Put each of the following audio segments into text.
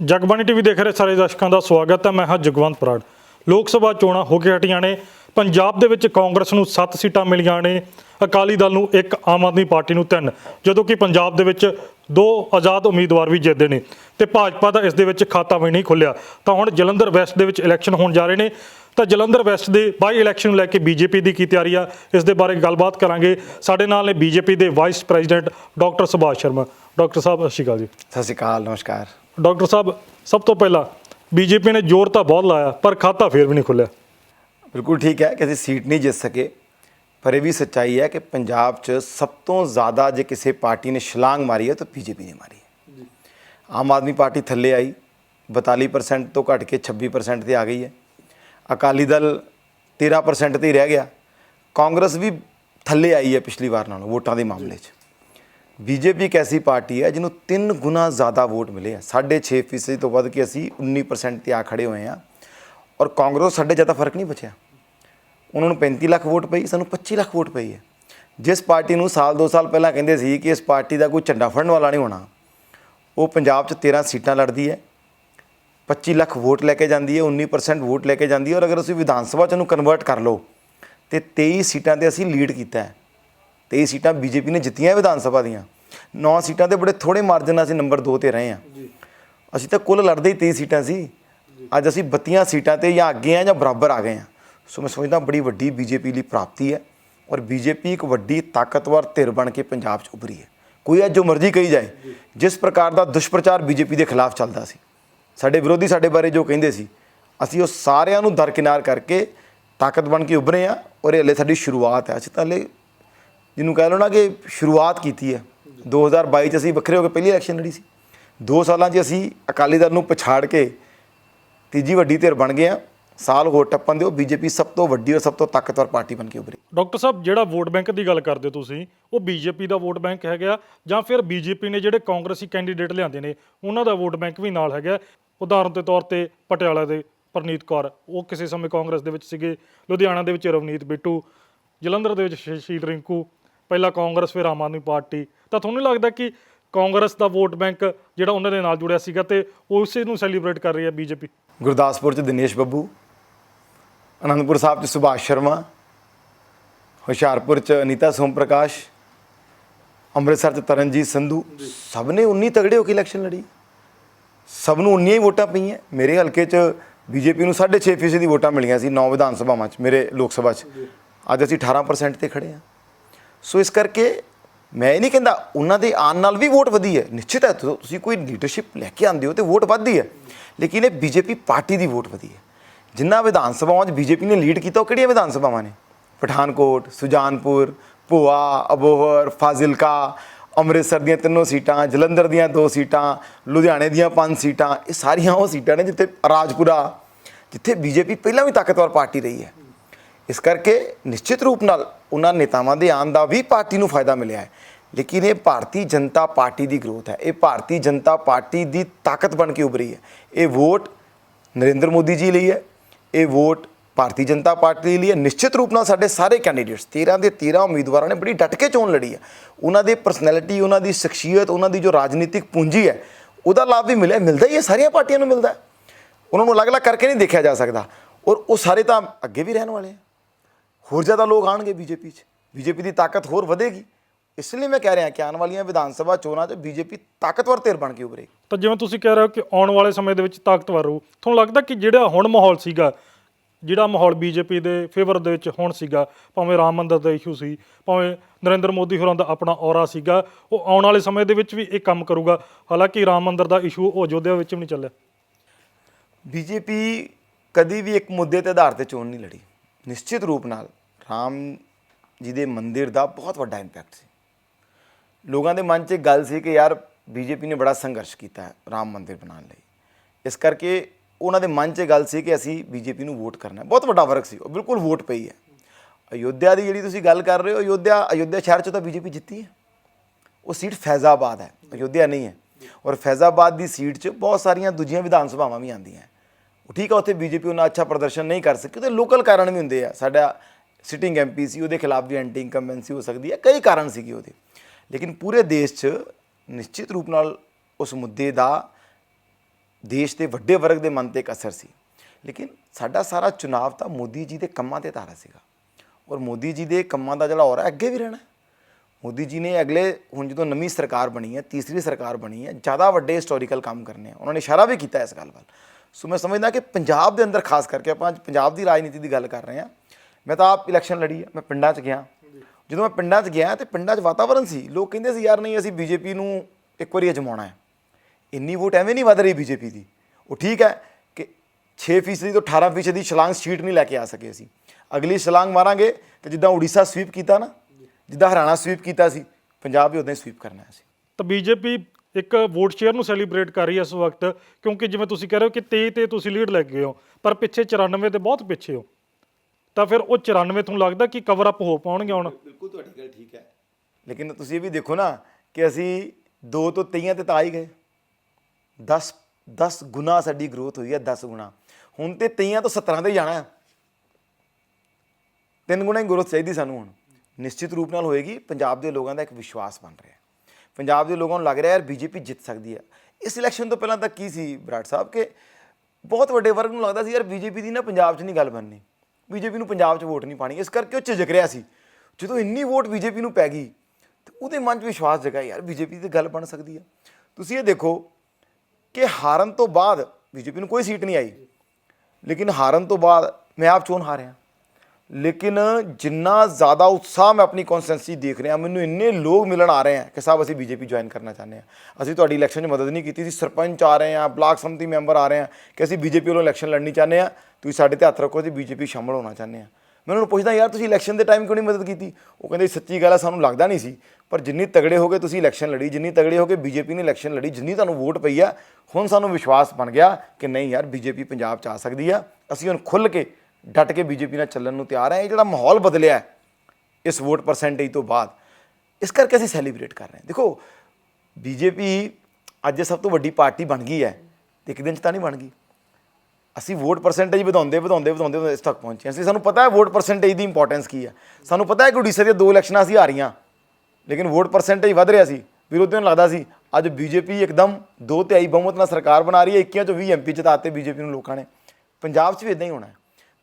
Jagbani TV ਦੇਖ ਰਹੇ ਸਾਰੇ ਦਰਸ਼ਕਾਂ ਦਾ ਸਵਾਗਤ ਹੈ, ਮੈਂ ਹਾਂ ਜਗਵੰਤ ਬਰਾੜ ਲੋਕ ਸਭਾ ਚੋਣਾਂ ਹੋ ਕੇ ਹਟੀਆਂ ਨੇ, ਪੰਜਾਬ ਦੇ ਵਿੱਚ ਕਾਂਗਰਸ ਨੂੰ 7 ਸੀਟਾਂ ਮਿਲੀਆਂ ਨੇ, ਅਕਾਲੀ ਦਲ ਨੂੰ ਇੱਕ, ਆਮ ਆਦਮੀ ਪਾਰਟੀ ਨੂੰ ਤਿੰਨ, ਜਦੋਂ ਕਿ ਪੰਜਾਬ ਦੇ ਵਿੱਚ ਦੋ ਆਜ਼ਾਦ ਉਮੀਦਵਾਰ ਵੀ ਜਿੱਤਦੇ ਨੇ ਤੇ ਭਾਜਪਾ ਦਾ ਇਸ ਦੇ ਵਿੱਚ ਖਾਤਾ ਵੀ ਨਹੀਂ ਖੁੱਲਿਆ। ਤਾਂ ਹੁਣ ਜਲੰਧਰ ਵੈਸਟ ਦੇ ਵਿੱਚ ਇਲੈਕਸ਼ਨ ਹੋਣ ਜਾ ਰਹੇ ਨੇ, ਤਾਂ ਜਲੰਧਰ ਵੈਸਟ ਦੇ ਬਾਈ ਇਲੈਕਸ਼ਨ ਨੂੰ ਲੈ ਕੇ ਬੀਜੇਪੀ ਦੀ ਕੀ ਤਿਆਰੀ ਆ, ਇਸ ਦੇ ਬਾਰੇ ਗੱਲਬਾਤ ਕਰਾਂਗੇ। ਸਾਡੇ ਨਾਲ ਨੇ ਬੀਜੇਪੀ ਦੇ vice president doctor Subhash Sharma. Doctor ਸਾਹਿਬ, ਸਤਿ ਸ਼੍ਰੀ ਅਕਾਲ ਜੀ। ਸਤਿ ਸ਼੍ਰੀ ਅਕਾਲ, ਨਮਸਕਾਰ। ਡਾਕਟਰ ਸਾਹਿਬ ਸਭ ਤੋਂ ਪਹਿਲਾਂ ਬੀਜੇਪੀ ਨੇ ਜ਼ੋਰ ਤਾਂ ਬਹੁਤ ਲਾਇਆ ਪਰ ਖਾਤਾ ਫੇਰ ਵੀ ਨਹੀਂ ਖੁੱਲਿਆ। ਬਿਲਕੁਲ ਠੀਕ ਹੈ ਕਿ ਅਸੀਂ ਸੀਟ ਨਹੀਂ ਜਿੱਤ ਸਕੇ ਪਰ ਇਹ ਵੀ ਸੱਚਾਈ ਹੈ ਕਿ ਪੰਜਾਬ 'ਚ ਸਭ ਤੋਂ ਜ਼ਿਆਦਾ ਜੇ ਕਿਸੇ ਪਾਰਟੀ ਨੇ ਛਲਾਂਗ ਮਾਰੀ ਹੈ ਤਾਂ ਬੀਜੇਪੀ ਨੇ ਮਾਰੀ ਹੈ। ਆਮ ਆਦਮੀ ਪਾਰਟੀ ਥੱਲੇ ਆਈ 42% ਤੋਂ ਘਟ ਕੇ 26% ਤੇ ਆ ਗਈ ਹੈ। ਅਕਾਲੀ ਦਲ 13% ਤੇ ਹੀ ਰਹਿ ਗਿਆ। ਕਾਂਗਰਸ ਵੀ ਥੱਲੇ ਆਈ ਹੈ ਪਿਛਲੀ ਵਾਰ ਨਾਲੋਂ ਵੋਟਾਂ ਦੇ ਮਾਮਲੇ 'ਚ। ਬੀਜੇਪੀ ਇੱਕ ਐਸੀ ਪਾਰਟੀ ਹੈ ਜਿਹਨੂੰ ਤਿੰਨ ਗੁਣਾ ਜ਼ਿਆਦਾ ਵੋਟ ਮਿਲੇ ਆ। 6.5 ਫੀਸਦੀ ਤੋਂ ਵੱਧ ਕੇ ਅਸੀਂ 19% ਤੇ ਆ ਖੜੇ ਹੋਏ ਆ। ਔਰ ਕਾਂਗਰਸ ਸਾਡੇ ਜ਼ਿਆਦਾ ਫ਼ਰਕ ਨਹੀਂ ਬਚਿਆ। ਉਹਨਾਂ ਨੂੰ 35 ਲੱਖ ਵੋਟ ਪਈ, ਸਾਨੂੰ 25 ਲੱਖ ਵੋਟ ਪਈ ਹੈ। ਜਿਸ ਪਾਰਟੀ ਨੂੰ ਸਾਲ 2 ਸਾਲ ਪਹਿਲਾਂ ਕਹਿੰਦੇ ਸੀ ਕਿ ਇਸ ਪਾਰਟੀ ਦਾ ਕੋਈ ਝੰਡਾ ਫੜਨ ਵਾਲਾ ਨਹੀਂ ਹੋਣਾ, ਉਹ ਪੰਜਾਬ 'ਚ 13 ਸੀਟਾਂ ਲੜਦੀ ਹੈ। 25 ਲੱਖ ਵੋਟ ਲੈ ਕੇ ਜਾਂਦੀ ਹੈ 19% ਵੋਟ ਲੈ ਕੇ ਜਾਂਦੀ ਹੈ। ਔਰ ਅਗਰ ਅਸੀਂ ਵਿਧਾਨ ਸਭਾ 'ਚ ਉਹਨੂੰ ਕਨਵਰਟ ਕਰ ਲਓ, ਤੇ 23 ਸੀਟਾਂ ਤੇ ਅਸੀਂ ਲੀਡ ਕੀਤਾ ਹੈ। 23 ਸੀਟਾਂ ਬੀਜੇਪੀ ਨੇ ਜਿੱਤੀਆਂ ਵਿਧਾਨ ਸਭਾ ਦੀਆਂ। 9 ਸੀਟਾਂ ਤੇ ਬੜੇ ਥੋੜੇ ਮਾਰਜਨ ਨਾਲ ਅਸੀਂ ਨੰਬਰ 2 ਤੇ ਰਹੇ ਹਾਂ। ਅਸੀਂ ਤਾਂ ਕੁੱਲ ਲੜਦੇ ਹੀ 23 ਸੀਟਾਂ ਸੀ। ਅੱਜ ਅਸੀਂ 32 ਸੀਟਾਂ ਤੇ ਜਾਂ ਅੱਗੇ ਆ ਜਾਂ ਬਰਾਬਰ ਆ ਗਏ ਆ ਸੋ ਮੈਂ ਸਮਝਦਾ ਬੜੀ ਵੱਡੀ ਬੀਜੇਪੀ ਲਈ ਪ੍ਰਾਪਤੀ ਹੈ ਔਰ ਬੀਜੇਪੀ ਇੱਕ ਵੱਡੀ ਤਾਕਤਵਰ ਧਿਰ ਬਣ ਕੇ ਪੰਜਾਬ 'ਚ ਉੱਭਰੀ ਹੈ। ਕੋਈ ਅੱਜ ਜੋ ਮਰਜ਼ੀ ਕਹੀ ਜਾਏ ਜਿਸ ਪ੍ਰਕਾਰ ਦਾ ਦੁਸ਼ਪ੍ਰਚਾਰ ਬੀਜੇਪੀ ਦੇ ਖਿਲਾਫ ਚੱਲਦਾ ਸੀ ਸਾਡੇ ਵਿਰੋਧੀ ਸਾਡੇ ਬਾਰੇ ਜੋ ਕਹਿੰਦੇ ਸੀ ਅਸੀਂ ਉਹ ਸਾਰਿਆਂ ਨੂੰ ਦਰਕਿਨਾਰ ਕਰਕੇ ਤਾਕਤ ਬਣ ਕੇ ਉੱਭਰੇ ਆ ਔਰ ਇਹ ਹਲੇ ਸਾਡੀ ਸ਼ੁਰੂਆਤ ਹੈ। ਅਸੀਂ ਤਾਂ ਹਲੇ ਜਿਹਨੂੰ ਕਹਿ ਲਓ ਨਾ ਕਿ ਸ਼ੁਰੂਆਤ ਕੀਤੀ ਹੈ। 2022 ਚ ਅਸੀਂ ਵੱਖਰੇ ਹੋ ਕੇ ਪਹਿਲੀ ਇਲੈਕਸ਼ਨ ਲੜੀ ਸੀ। 2 ਸਾਲਾਂ 'ਚ ਅਸੀਂ ਅਕਾਲੀ ਦਲ ਨੂੰ ਪਛਾੜ ਕੇ ਤੀਜੀ ਵੱਡੀ ਧਿਰ ਬਣ ਗਏ ਆ ਸਾਲ ਹੋਰ ਟੱਪਣ ਦਿਓ, ਬੀਜੇਪੀ ਸਭ ਤੋਂ ਵੱਡੀ ਔਰ ਸਭ ਤੋਂ ਤਾਕਤਵਰ ਪਾਰਟੀ ਬਣ ਕੇ ਉਭਰੀ। ਡਾਕਟਰ ਸਾਹਿਬ, ਜਿਹੜਾ ਵੋਟ ਬੈਂਕ ਦੀ ਗੱਲ ਕਰਦੇ ਹੋ ਤੁਸੀਂ, ਉਹ ਬੀਜੇਪੀ ਦਾ ਵੋਟ ਬੈਂਕ ਹੈਗਾ ਜਾਂ ਫਿਰ ਬੀਜੇਪੀ ਨੇ ਜਿਹੜੇ ਕਾਂਗਰਸੀ ਕੈਂਡੀਡੇਟ ਲਿਆਂਦੇ ਨੇ, ਉਹਨਾਂ ਦਾ ਵੋਟ ਬੈਂਕ ਵੀ ਨਾਲ ਹੈਗਾ। ਉਦਾਹਰਨ ਦੇ ਤੌਰ ਤੇ ਪਟਿਆਲਾ ਦੇ ਪਰਨੀਤ ਕੌਰ, ਉਹ ਕਿਸੇ ਸਮੇਂ ਕਾਂਗਰਸ ਦੇ ਵਿੱਚ ਸੀਗੇ, ਲੁਧਿਆਣਾ ਦੇ ਵਿੱਚ ਰਵਨੀਤ ਬਿੱਟੂ, ਜਲੰਧਰ ਦੇ ਵਿੱਚ ਸ਼- ਰਿੰਕੂ ਪਹਿਲਾਂ ਕਾਂਗਰਸ, ਫਿਰ ਆਮ ਆਦਮੀ ਪਾਰਟੀ। ਤਾਂ ਤੁਹਾਨੂੰ ਲੱਗਦਾ ਕਿ ਕਾਂਗਰਸ ਦਾ ਵੋਟ ਬੈਂਕ ਜਿਹੜਾ ਉਹਨਾਂ ਦੇ ਨਾਲ ਜੁੜਿਆ ਸੀਗਾ ਤੇ ਉਸੇ ਨੂੰ ਸੈਲੀਬ੍ਰੇਟ ਕਰ ਰਹੀ ਹੈ ਬੀਜੇਪੀ? ਗੁਰਦਾਸਪੁਰ ਚ ਦਿਨੇਸ਼ ਬੱਬੂ, ਅਨੰਦਪੁਰ ਸਾਹਿਬ ਚ ਸੁਭਾਸ਼ ਸ਼ਰਮਾ, ਹੁਸ਼ਿਆਰਪੁਰ ਚ ਅਨੀਤਾ ਸੋਮ ਪ੍ਰਕਾਸ਼ ਅੰਮ੍ਰਿਤਸਰ ਚ ਤਰਨਜੀਤ ਸੰਧੂ, ਸਭ ਨੇ 19 ਤਗੜੇ ਹੋ ਕੇ ਇਲੈਕਸ਼ਨ ਲੜੀ। ਸਭ ਨੂੰ 19 ਹੀ ਵੋਟਾਂ ਪਈਆਂ। ਮੇਰੇ ਹਲਕੇ ਚ ਬੀਜੇਪੀ ਨੂੰ 6.5% ਫੀਸਦੀ ਦੀ ਵੋਟਾਂ ਮਿਲੀਆਂ ਸੀ 9 ਵਿਧਾਨ ਸਭਾਵਾਂ ਚ, ਮੇਰੇ ਲੋਕ ਸਭਾ ਚ। ਅੱਜ ਅਸੀਂ 18% ਤੇ ਖੜੇ ਹਾਂ। ਸੋ ਇਸ ਕਰਕੇ ਮੈਂ ਇਹ ਨਹੀਂ ਕਹਿੰਦਾ ਉਹਨਾਂ ਦੇ ਆਉਣ ਨਾਲ ਵੀ ਵੋਟ ਵਧੀ ਹੈ। ਨਿਸ਼ਚਿਤ ਹੈ, ਤੁ- ਤੁਸੀਂ ਕੋਈ ਲੀਡਰਸ਼ਿਪ ਲੈ ਕੇ ਆਉਂਦੇ ਹੋ ਤੇ ਵੋਟ ਵੱਧਦੀ ਹੈ। ਲੇਕਿਨ ਇਹ ਬੀਜੇਪੀ ਪਾਰਟੀ ਦੀ ਵੋਟ ਵਧੀ ਹੈ। ਜਿੰਨਾ ਵਿਧਾਨ ਸਭਾਵਾਂ 'ਚ ਬੀਜੇਪੀ ਨੇ ਲੀਡ ਕੀਤਾ, ਉਹ ਕਿਹੜੀਆਂ ਵਿਧਾਨ ਸਭਾਵਾਂ ਨੇ? ਪਠਾਨਕੋਟ, ਸੁਜਾਨਪੁਰ, ਭੋਆ, ਅਬੋਹਰ, ਫਾਜ਼ਿਲਕਾ, ਅੰਮ੍ਰਿਤਸਰ ਦੀਆਂ ਤਿੰਨੋਂ ਸੀਟਾਂ, ਜਲੰਧਰ ਦੀਆਂ ਦੋ ਸੀਟਾਂ, ਲੁਧਿਆਣੇ ਦੀਆਂ ਪੰਜ ਸੀਟਾਂ, ਇਹ ਸਾਰੀਆਂ ਉਹ ਸੀਟਾਂ ਨੇ ਜਿੱਥੇ ਰਾਜਪੁਰਾ, ਜਿੱਥੇ ਬੀਜੇਪੀ ਪਹਿਲਾਂ ਵੀ ਤਾਕਤਵਰ ਪਾਰਟੀ ਰਹੀ ਹੈ। ਇਸ ਕਰਕੇ ਨਿਸ਼ਚਿਤ ਰੂਪ ਨਾਲ ਉਹਨਾਂ ਨੇਤਾਵਾਂ ਦੇ ਆਉਣ ਦਾ ਵੀ ਪਾਰਟੀ ਨੂੰ ਫਾਇਦਾ ਮਿਲਿਆ ਹੈ। ਲੇਕਿਨ ਇਹ ਭਾਰਤੀ ਜਨਤਾ ਪਾਰਟੀ ਦੀ ਗਰੋਥ ਹੈ। ਇਹ ਭਾਰਤੀ ਜਨਤਾ ਪਾਰਟੀ ਦੀ ਤਾਕਤ ਬਣ ਕੇ ਉਭਰੀ ਹੈ। ਇਹ ਵੋਟ ਨਰਿੰਦਰ ਮੋਦੀ ਜੀ ਲਈ ਹੈ। ਇਹ ਵੋਟ ਭਾਰਤੀ ਜਨਤਾ ਪਾਰਟੀ ਲਈ ਹੈ। ਨਿਸ਼ਚਿਤ ਰੂਪ ਨਾਲ ਸਾਡੇ ਸਾਰੇ ਕੈਂਡੀਡੇਟਸ 13 ਦੇ 13 ਉਮੀਦਵਾਰਾਂ ਨੇ ਬੜੀ ਡਟ ਕੇ ਚੋਣ ਲੜੀ ਹੈ। ਉਹਨਾਂ ਦੀ ਪਰਸਨੈਲਿਟੀ ਉਹਨਾਂ ਦੀ ਸ਼ਖਸੀਅਤ, ਉਹਨਾਂ ਦੀ ਜੋ ਰਾਜਨੀਤਿਕ ਪੂੰਜੀ ਹੈ, ਉਹਦਾ ਲਾਭ ਵੀ ਮਿਲਿਆ। ਮਿਲਦਾ ਹੀ ਹੈ। ਸਾਰੀਆਂ ਪਾਰਟੀਆਂ ਨੂੰ ਮਿਲਦਾ ਹੈ। ਉਹਨਾਂ ਨੂੰ ਅਲੱਗ-ਅਲੱਗ ਕਰਕੇ ਨਹੀਂ ਦੇਖਿਆ ਜਾ ਸਕਦਾ। ਔਰ ਉਹ ਸਾਰੇ ਤਾਂ ਅੱਗੇ ਵੀ ਰਹਿਣ ਵਾਲੇ ਆ। ਹੋਰ ਜ਼ਿਆਦਾ ਲੋਕ ਆਣਗੇ ਬੀਜੇਪੀ 'ਚ। ਬੀਜੇਪੀ ਦੀ ਤਾਕਤ ਹੋਰ ਵਧੇਗੀ। ਇਸ ਲਈ ਮੈਂ ਕਹਿ ਰਿਹਾ ਕਿ ਆਉਣ ਵਾਲੀਆਂ ਵਿਧਾਨ ਸਭਾ ਚੋਣਾਂ 'ਚ ਬੀਜੇਪੀ ਤਾਕਤਵਰ ਧਿਰ ਬਣ ਕੇ ਉਭਰੇਗੀ ਤਾਂ ਜਿਵੇਂ ਤੁਸੀਂ ਕਹਿ ਰਹੇ ਹੋ ਕਿ ਆਉਣ ਵਾਲੇ ਸਮੇਂ ਦੇ ਵਿੱਚ ਤਾਕਤਵਰ ਰਹੂ ਤੁਹਾਨੂੰ ਲੱਗਦਾ ਕਿ ਜਿਹੜਾ ਹੁਣ ਮਾਹੌਲ ਸੀਗਾ ਜਿਹੜਾ ਮਾਹੌਲ ਬੀਜੇਪੀ ਦੇ ਫੇਵਰ ਦੇ ਵਿੱਚ ਹੁਣ ਸੀਗਾ ਭਾਵੇਂ ਰਾਮ ਮੰਦਰ ਦਾ ਇਸ਼ੂ ਸੀ ਭਾਵੇਂ ਨਰਿੰਦਰ ਮੋਦੀ ਹੋਰਾਂ ਦਾ ਆਪਣਾ ਔਰਾ ਸੀਗਾ ਉਹ ਆਉਣ ਵਾਲੇ ਸਮੇਂ ਦੇ ਵਿੱਚ ਵੀ ਇਹ ਕੰਮ ਕਰੂਗਾ। ਹਾਲਾਂਕਿ ਰਾਮ ਮੰਦਰ ਦਾ ਇਸ਼ੂ ਉਹ ਅਯੋਧਿਆ ਵਿੱਚ ਵੀ ਨਹੀਂ ਚੱਲਿਆ। ਬੀਜੇਪੀ ਕਦੀ ਵੀ ਇੱਕ ਮੁੱਦੇ ਤੇ ਆਧਾਰ ਤੇ ਚੋਣ ਨਹੀਂ ਲੜੀ। ਨਿਸ਼ਚਿਤ ਰੂਪ ਨਾਲ ਰਾਮ ਜੀ ਦੇ ਮੰਦਿਰ ਦਾ ਬਹੁਤ ਵੱਡਾ ਇੰਪੈਕਟ ਸੀ। ਲੋਕਾਂ ਦੇ ਮਨ 'ਚ ਇੱਕ ਗੱਲ ਸੀ ਕਿ ਯਾਰ ਬੀਜੇਪੀ ਨੇ ਬੜਾ ਸੰਘਰਸ਼ ਕੀਤਾ ਹੈ ਰਾਮ ਮੰਦਿਰ ਬਣਾਉਣ ਲਈ। ਇਸ ਕਰਕੇ ਉਹਨਾਂ ਦੇ ਮਨ 'ਚ ਗੱਲ ਸੀ ਕਿ ਅਸੀਂ ਬੀਜੇਪੀ ਨੂੰ ਵੋਟ ਕਰਨਾ ਹੈ। ਬਹੁਤ ਵੱਡਾ ਫ਼ਰਕ ਸੀ, ਉਹ ਬਿਲਕੁਲ ਵੋਟ ਪਈ ਹੈ। ਅਯੋਧਿਆ ਦੀ ਜਿਹੜੀ ਤੁਸੀਂ ਗੱਲ ਕਰ ਰਹੇ ਹੋ, ਅਯੋਧਿਆ ਅਯੋਧਿਆ ਸ਼ਹਿਰ 'ਚ ਤਾਂ ਬੀਜੇਪੀ ਜਿੱਤੀ ਹੈ। ਉਹ ਸੀਟ ਫੈਜ਼ਾਬਾਦ ਹੈ, ਅਯੋਧਿਆ ਨਹੀਂ ਹੈ। ਔਰ ਫੈਜ਼ਾਬਾਦ ਦੀ ਸੀਟ 'ਚ ਬਹੁਤ ਸਾਰੀਆਂ ਦੂਜੀਆਂ ਵਿਧਾਨ ਸਭਾਵਾਂ ਵੀ ਆਉਂਦੀਆਂ ਉਹ ਠੀਕ ਆ, ਉੱਥੇ ਬੀਜੇਪੀ ਉਹਨਾਂ ਅੱਛਾ ਪ੍ਰਦਰਸ਼ਨ ਨਹੀਂ ਕਰ ਸਕੀ ਤੇ ਲੋਕਲ ਕਾਰਨ ਵੀ ਹੁੰਦੇ ਆ। ਸਾਡਾ ਸਿਟਿੰਗ ਐਮਪੀ ਸੀ, ਉਹਦੇ ਖਿਲਾਫ ਵੀ ਐਂਟੀ ਇਨਕੰਬੈਂਸੀ ਹੋ ਸਕਦੀ ਹੈ, ਕਈ ਕਾਰਨ ਸੀਗੇ ਉਹਦੇ। ਲੇਕਿਨ ਪੂਰੇ ਦੇਸ਼ 'ਚ ਨਿਸ਼ਚਿਤ ਰੂਪ ਨਾਲ ਉਸ ਮੁੱਦੇ ਦਾ ਦੇਸ਼ ਦੇ ਵੱਡੇ ਵਰਗ ਦੇ ਮਨ ਤੇ ਇੱਕ ਅਸਰ ਸੀ। ਲੇਕਿਨ ਸਾਡਾ ਸਾਰਾ ਚੁਣਾਵ ਤਾਂ ਮੋਦੀ ਜੀ ਦੇ ਕੰਮਾਂ ਤੇ ਧਾਰਾ ਸੀਗਾ। ਔਰ ਮੋਦੀ ਜੀ ਦੇ ਕੰਮਾਂ ਦਾ ਜਿਹੜਾ ਹੋ ਰਿਹਾ ਅੱਗੇ ਵੀ ਰਹਿਣਾ। ਮੋਦੀ ਜੀ ਨੇ ਅਗਲੇ, ਹੁਣ ਜਦੋਂ ਨਵੀਂ ਸਰਕਾਰ ਬਣੀ ਹੈ, ਤੀਸਰੀ ਸਰਕਾਰ ਬਣੀ ਹੈ, ਜ਼ਿਆਦਾ ਵੱਡੇ ਹਿਸਟੋਰੀਕਲ ਕੰਮ ਕਰਨੇ ਆ। ਉਹਨਾਂ ਨੇ ਇਸ਼ਾਰਾ ਵੀ ਕੀਤਾ ਇਸ ਗੱਲ ਵੱਲ। ਸੋ ਮੈਂ ਸਮਝਦਾ ਕਿ ਪੰਜਾਬ ਦੇ ਅੰਦਰ ਖਾਸ ਕਰਕੇ ਆਪਾਂ ਅੱਜ ਪੰਜਾਬ ਦੀ ਰਾਜਨੀਤੀ ਦੀ ਗੱਲ ਕਰ ਰਹੇ ਹਾਂ ਮੈਂ ਤਾਂ ਆਪ ਇਲੈਕਸ਼ਨ ਲੜੀ ਹੈ ਮੈਂ ਪਿੰਡਾਂ 'ਚ ਗਿਆ। ਜਦੋਂ ਮੈਂ ਪਿੰਡਾਂ 'ਚ ਗਿਆ ਤੇ ਪਿੰਡਾਂ 'ਚ ਵਾਤਾਵਰਨ ਸੀ, ਲੋਕ ਕਹਿੰਦੇ ਸੀ, ਯਾਰ ਨਹੀਂ, ਅਸੀਂ ਬੀਜੇਪੀ ਨੂੰ ਇੱਕ ਵਾਰੀ ਅਜਮਾਉਣਾ ਹੈ। ਇੰਨੀ ਵੋਟ ਐਵੇਂ ਨਹੀਂ ਵੱਧ ਰਹੀ ਬੀਜੇਪੀ ਦੀ। ਉਹ ਠੀਕ ਹੈ ਕਿ 6% ਤੋਂ 18% ਦੀ ਛਲਾਂਗ ਸੀਟ ਨਹੀਂ ਲੈ ਕੇ ਆ ਸਕੇ ਅਸੀਂ। ਅਗਲੀ ਛਲਾਂਗ ਮਾਰਾਂਗੇ ਕਿ ਜਿੱਦਾਂ ਉੜੀਸਾ ਸਵੀਪ ਕੀਤਾ ਨਾ, ਜਿੱਦਾਂ ਹਰਿਆਣਾ ਸਵੀਪ ਕੀਤਾ ਸੀ, ਪੰਜਾਬ ਵੀ ਉਦਾਂ ਹੀ ਸਵੀਪ ਕਰਨਾ ਹੈ ਅਸੀਂ। ਤਾਂ ਬੀਜੇਪੀ ਇੱਕ ਵੋਟ ਸ਼ੇਅਰ ਨੂੰ ਸੈਲੀਬ੍ਰੇਟ ਕਰ ਰਹੀ ਹੈ ਇਸ ਵਕਤ, ਕਿਉਂਕਿ ਜਿਵੇਂ ਤੁਸੀਂ ਕਹਿ ਰਹੇ ਹੋ ਕਿ 23 ਤੇ ਤੁਸੀਂ ਲੀਡ ਲੈ ਕੇ ਗਏ ਹੋ, ਪਰ ਪਿੱਛੇ 94 ਤੇ ਬਹੁਤ ਪਿੱਛੇ ਹੋ। ਤਾਂ ਫਿਰ ਉਹ 94 ਤੁਹਾਨੂੰ ਲੱਗਦਾ ਕਿ ਕਵਰ ਅਪ ਹੋ ਪਾਉਣਗੇ ਹੁਣ। ਬਿਲਕੁਲ ਤੁਹਾਡੀ ਗੱਲ ਠੀਕ ਹੈ। ਲੇਕਿਨ ਤੁਸੀਂ ਇਹ ਵੀ ਦੇਖੋ ਨਾ ਕਿ ਅਸੀਂ 2 ਤੋਂ 23 ਤੇ ਤਾਂ ਆ ਹੀ ਗਏ। 10 10 ਗੁਣਾ ਸਾਡੀ ਗਰੋਥ ਹੋਈ ਹੈ 10 ਗੁਣਾ। ਹੁਣ ਤੇ 23 ਤੋਂ 17 ਤੇ ਹੀ ਜਾਣਾ ਹੈ। ਤਿੰਨ ਗੁਣਾ ਹੀ ਗਰੋਥ ਚਾਹੀਦੀ ਸਾਨੂੰ ਹੁਣ। ਨਿਸ਼ਚਿਤ ਰੂਪ ਨਾਲ ਹੋਏਗੀ, ਪੰਜਾਬ ਦੇ ਲੋਕਾਂ ਦਾ ਇੱਕ ਵਿਸ਼ਵਾਸ ਬਣ ਰਿਹਾ ਹੈ। ਪੰਜਾਬ ਦੇ ਲੋਕਾਂ ਨੂੰ ਲੱਗ ਰਿਹਾ ਯਾਰ ਬੀਜੇਪੀ ਜਿੱਤ ਸਕਦੀ ਹੈ। ਇਸ ਇਲੈਕਸ਼ਨ ਤੋਂ ਪਹਿਲਾਂ ਤਾਂ ਕੀ ਸੀ ਬਰਾੜ ਸਾਹਿਬ ਕਿ ਬਹੁਤ ਵੱਡੇ ਵਰਗ ਨੂੰ ਲੱਗਦਾ ਸੀ, ਯਾਰ ਬੀਜੇਪੀ ਦੀ ਨਾ ਪੰਜਾਬ 'ਚ ਨਹੀਂ ਗੱਲ ਬਣਨੀ। ਬੀਜੇਪੀ ਨੂੰ ਪੰਜਾਬ 'ਚ ਵੋਟ ਨਹੀਂ ਪਾਣੀ। ਇਸ ਕਰਕੇ ਉਹ ਝਿਜਕ ਰਿਹਾ ਸੀ। ਜਦੋਂ ਇੰਨੀ ਵੋਟ ਬੀਜੇਪੀ ਨੂੰ ਪੈ ਗਈ, ਤੇ ਉਹਦੇ ਮਨ 'ਚ ਵਿਸ਼ਵਾਸ ਜਗਾ ਯਾਰ, ਬੀਜੇਪੀ ਦੀ ਗੱਲ ਬਣ ਸਕਦੀ ਹੈ ਤੁਸੀਂ ਇਹ ਦੇਖੋ ਕਿ ਹਾਰਨ ਤੋਂ ਬਾਅਦ ਬੀਜੇਪੀ ਨੂੰ ਕੋਈ ਸੀਟ ਨਹੀਂ ਆਈ। ਲੇਕਿਨ ਹਾਰਨ ਤੋਂ ਬਾਅਦ ਮੈਂ ਆਪ ਚੋਣ ਹਾਰਿਆ। ਲੇਕਿਨ ਜਿੰਨਾ ਜ਼ਿਆਦਾ ਉਤਸ਼ਾਹ ਮੈਂ ਆਪਣੀ ਕੌਨਸਟੈਂਸੀ ਦੇਖ ਰਿਹਾ, ਮੈਨੂੰ ਇੰਨੇ ਲੋਕ ਮਿਲਣ ਆ ਰਹੇ ਆ ਕਿ ਸਾਹਿਬ ਅਸੀਂ ਬੀਜੇਪੀ ਜੁਆਇਨ ਕਰਨਾ ਚਾਹੁੰਦੇ ਆ ਅਸੀਂ ਤੁਹਾਡੀ ਇਲੈਕਸ਼ਨ 'ਚ ਮਦਦ ਨਹੀਂ ਕੀਤੀ ਸੀ ਸਰਪੰਚ ਆ ਰਹੇ ਆ ਬਲਾਕ ਸਮਿਤੀ ਮੈਂਬਰ ਆ ਰਹੇ ਆ ਕਿ ਅਸੀਂ ਬੀਜੇਪੀ ਵੱਲੋਂ ਇਲੈਕਸ਼ਨ ਲੜਨੀ ਚਾਹੁੰਦੇ ਆ ਤੁਸੀਂ ਸਾਡੇ ਤੇ ਹੱਥ ਰੱਖੋ, ਅਸੀਂ ਬੀਜੇਪੀ ਸ਼ਾਮਲ ਹੋਣਾ ਚਾਹੁੰਦੇ ਆ ਮੈਂ ਉਹਨਾਂ ਨੂੰ ਪੁੱਛਦਾ, ਯਾਰ ਤੁਸੀਂ ਇਲੈਕਸ਼ਨ ਦੇ ਟਾਈਮ ਕਿਉਂ ਨਹੀਂ ਮਦਦ ਕੀਤੀ? ਉਹ ਕਹਿੰਦੇ, ਸੱਚੀ ਗੱਲ ਆ, ਸਾਨੂੰ ਲੱਗਦਾ ਨਹੀਂ ਸੀ। ਪਰ ਜਿੰਨੀ ਤਗੜੇ ਹੋ ਕੇ ਤੁਸੀਂ ਇਲੈਕਸ਼ਨ ਲੜੀ, ਜਿੰਨੀ ਤਗੜੇ ਹੋ ਕੇ ਬੀਜੇਪੀ ਨੇ ਇਲੈਕਸ਼ਨ ਲੜੀ, ਜਿੰਨੀ ਤੁਹਾਨੂੰ ਵੋਟ ਪਈ ਆ, ਹੁਣ ਸਾਨੂੰ ਵਿਸ਼ਵਾਸ ਬਣ ਗਿਆ ਕਿ ਨਹੀਂ ਯਾਰ ਬੀਜੇਪੀ ਪੰਜਾਬ 'ਚ ਆ ਸਕਦੀ ਆ। ਅਸੀਂ ਹੁਣ ਖੁੱਲ ਕੇ ਡਟ ਕੇ ਬੀਜੇਪੀ ਨਾਲ ਚੱਲਣ ਨੂੰ ਤਿਆਰ ਹੈ। ਇਹ ਜਿਹੜਾ ਮਾਹੌਲ ਬਦਲਿਆ ਇਸ ਵੋਟ ਪਰਸੈਂਟੇਜ ਤੋਂ ਬਾਅਦ, ਇਸ ਕਰਕੇ ਅਸੀਂ ਸੈਲੀਬ੍ਰੇਟ ਕਰ ਰਹੇ ਹਾਂ। ਦੇਖੋ, ਬੀਜੇਪੀ ਅੱਜ ਸਭ ਤੋਂ ਵੱਡੀ ਪਾਰਟੀ ਬਣ ਗਈ ਹੈ ਤੇ ਇੱਕ ਦਿਨ 'ਚ ਤਾਂ ਨਹੀਂ ਬਣ ਗਈ। ਅਸੀਂ ਵੋਟ ਪਰਸੈਂਟੇਜ ਵਧਾਉਂਦੇ ਵਧਾਉਂਦੇ ਵਧਾਉਂਦੇ ਇਸ ਤੱਕ ਪਹੁੰਚੇ ਅਸੀਂ, ਸਾਨੂੰ ਪਤਾ ਹੈ ਵੋਟ ਪਰਸੈਂਟੇਜ ਦੀ ਇੰਪੋਰਟੈਂਸ ਕੀ ਹੈ। ਸਾਨੂੰ ਪਤਾ ਹੈ ਕਿ ਉੜੀਸਾ ਦੀਆਂ ਦੋ ਇਲੈਕਸ਼ਨਾਂ ਅਸੀਂ ਰਹੀਆਂ ਲੇਕਿਨ ਵੋਟ ਪਰਸੈਂਟੇਜ ਵਧ ਰਿਹਾ ਸੀ। ਵਿਰੋਧੀਆਂ ਨੂੰ ਲੱਗਦਾ ਸੀ, ਅੱਜ ਬੀਜੇਪੀ ਇੱਕਦਮ ਦੋ ਤਿਹਾਈ ਬਹੁਮਤ ਨਾਲ ਸਰਕਾਰ ਬਣਾ ਰਹੀ ਹੈ 21 ਚੋਂ 20 ਐਮਪੀ ਜਿਤਾਤੇ ਬੀਜੇਪੀ ਨੂੰ ਲੋਕਾਂ ਨੇ। ਪੰਜਾਬ 'ਚ ਵੀ ਇਦਾਂ ਹੀ ਹੋਣਾ ਹੈ।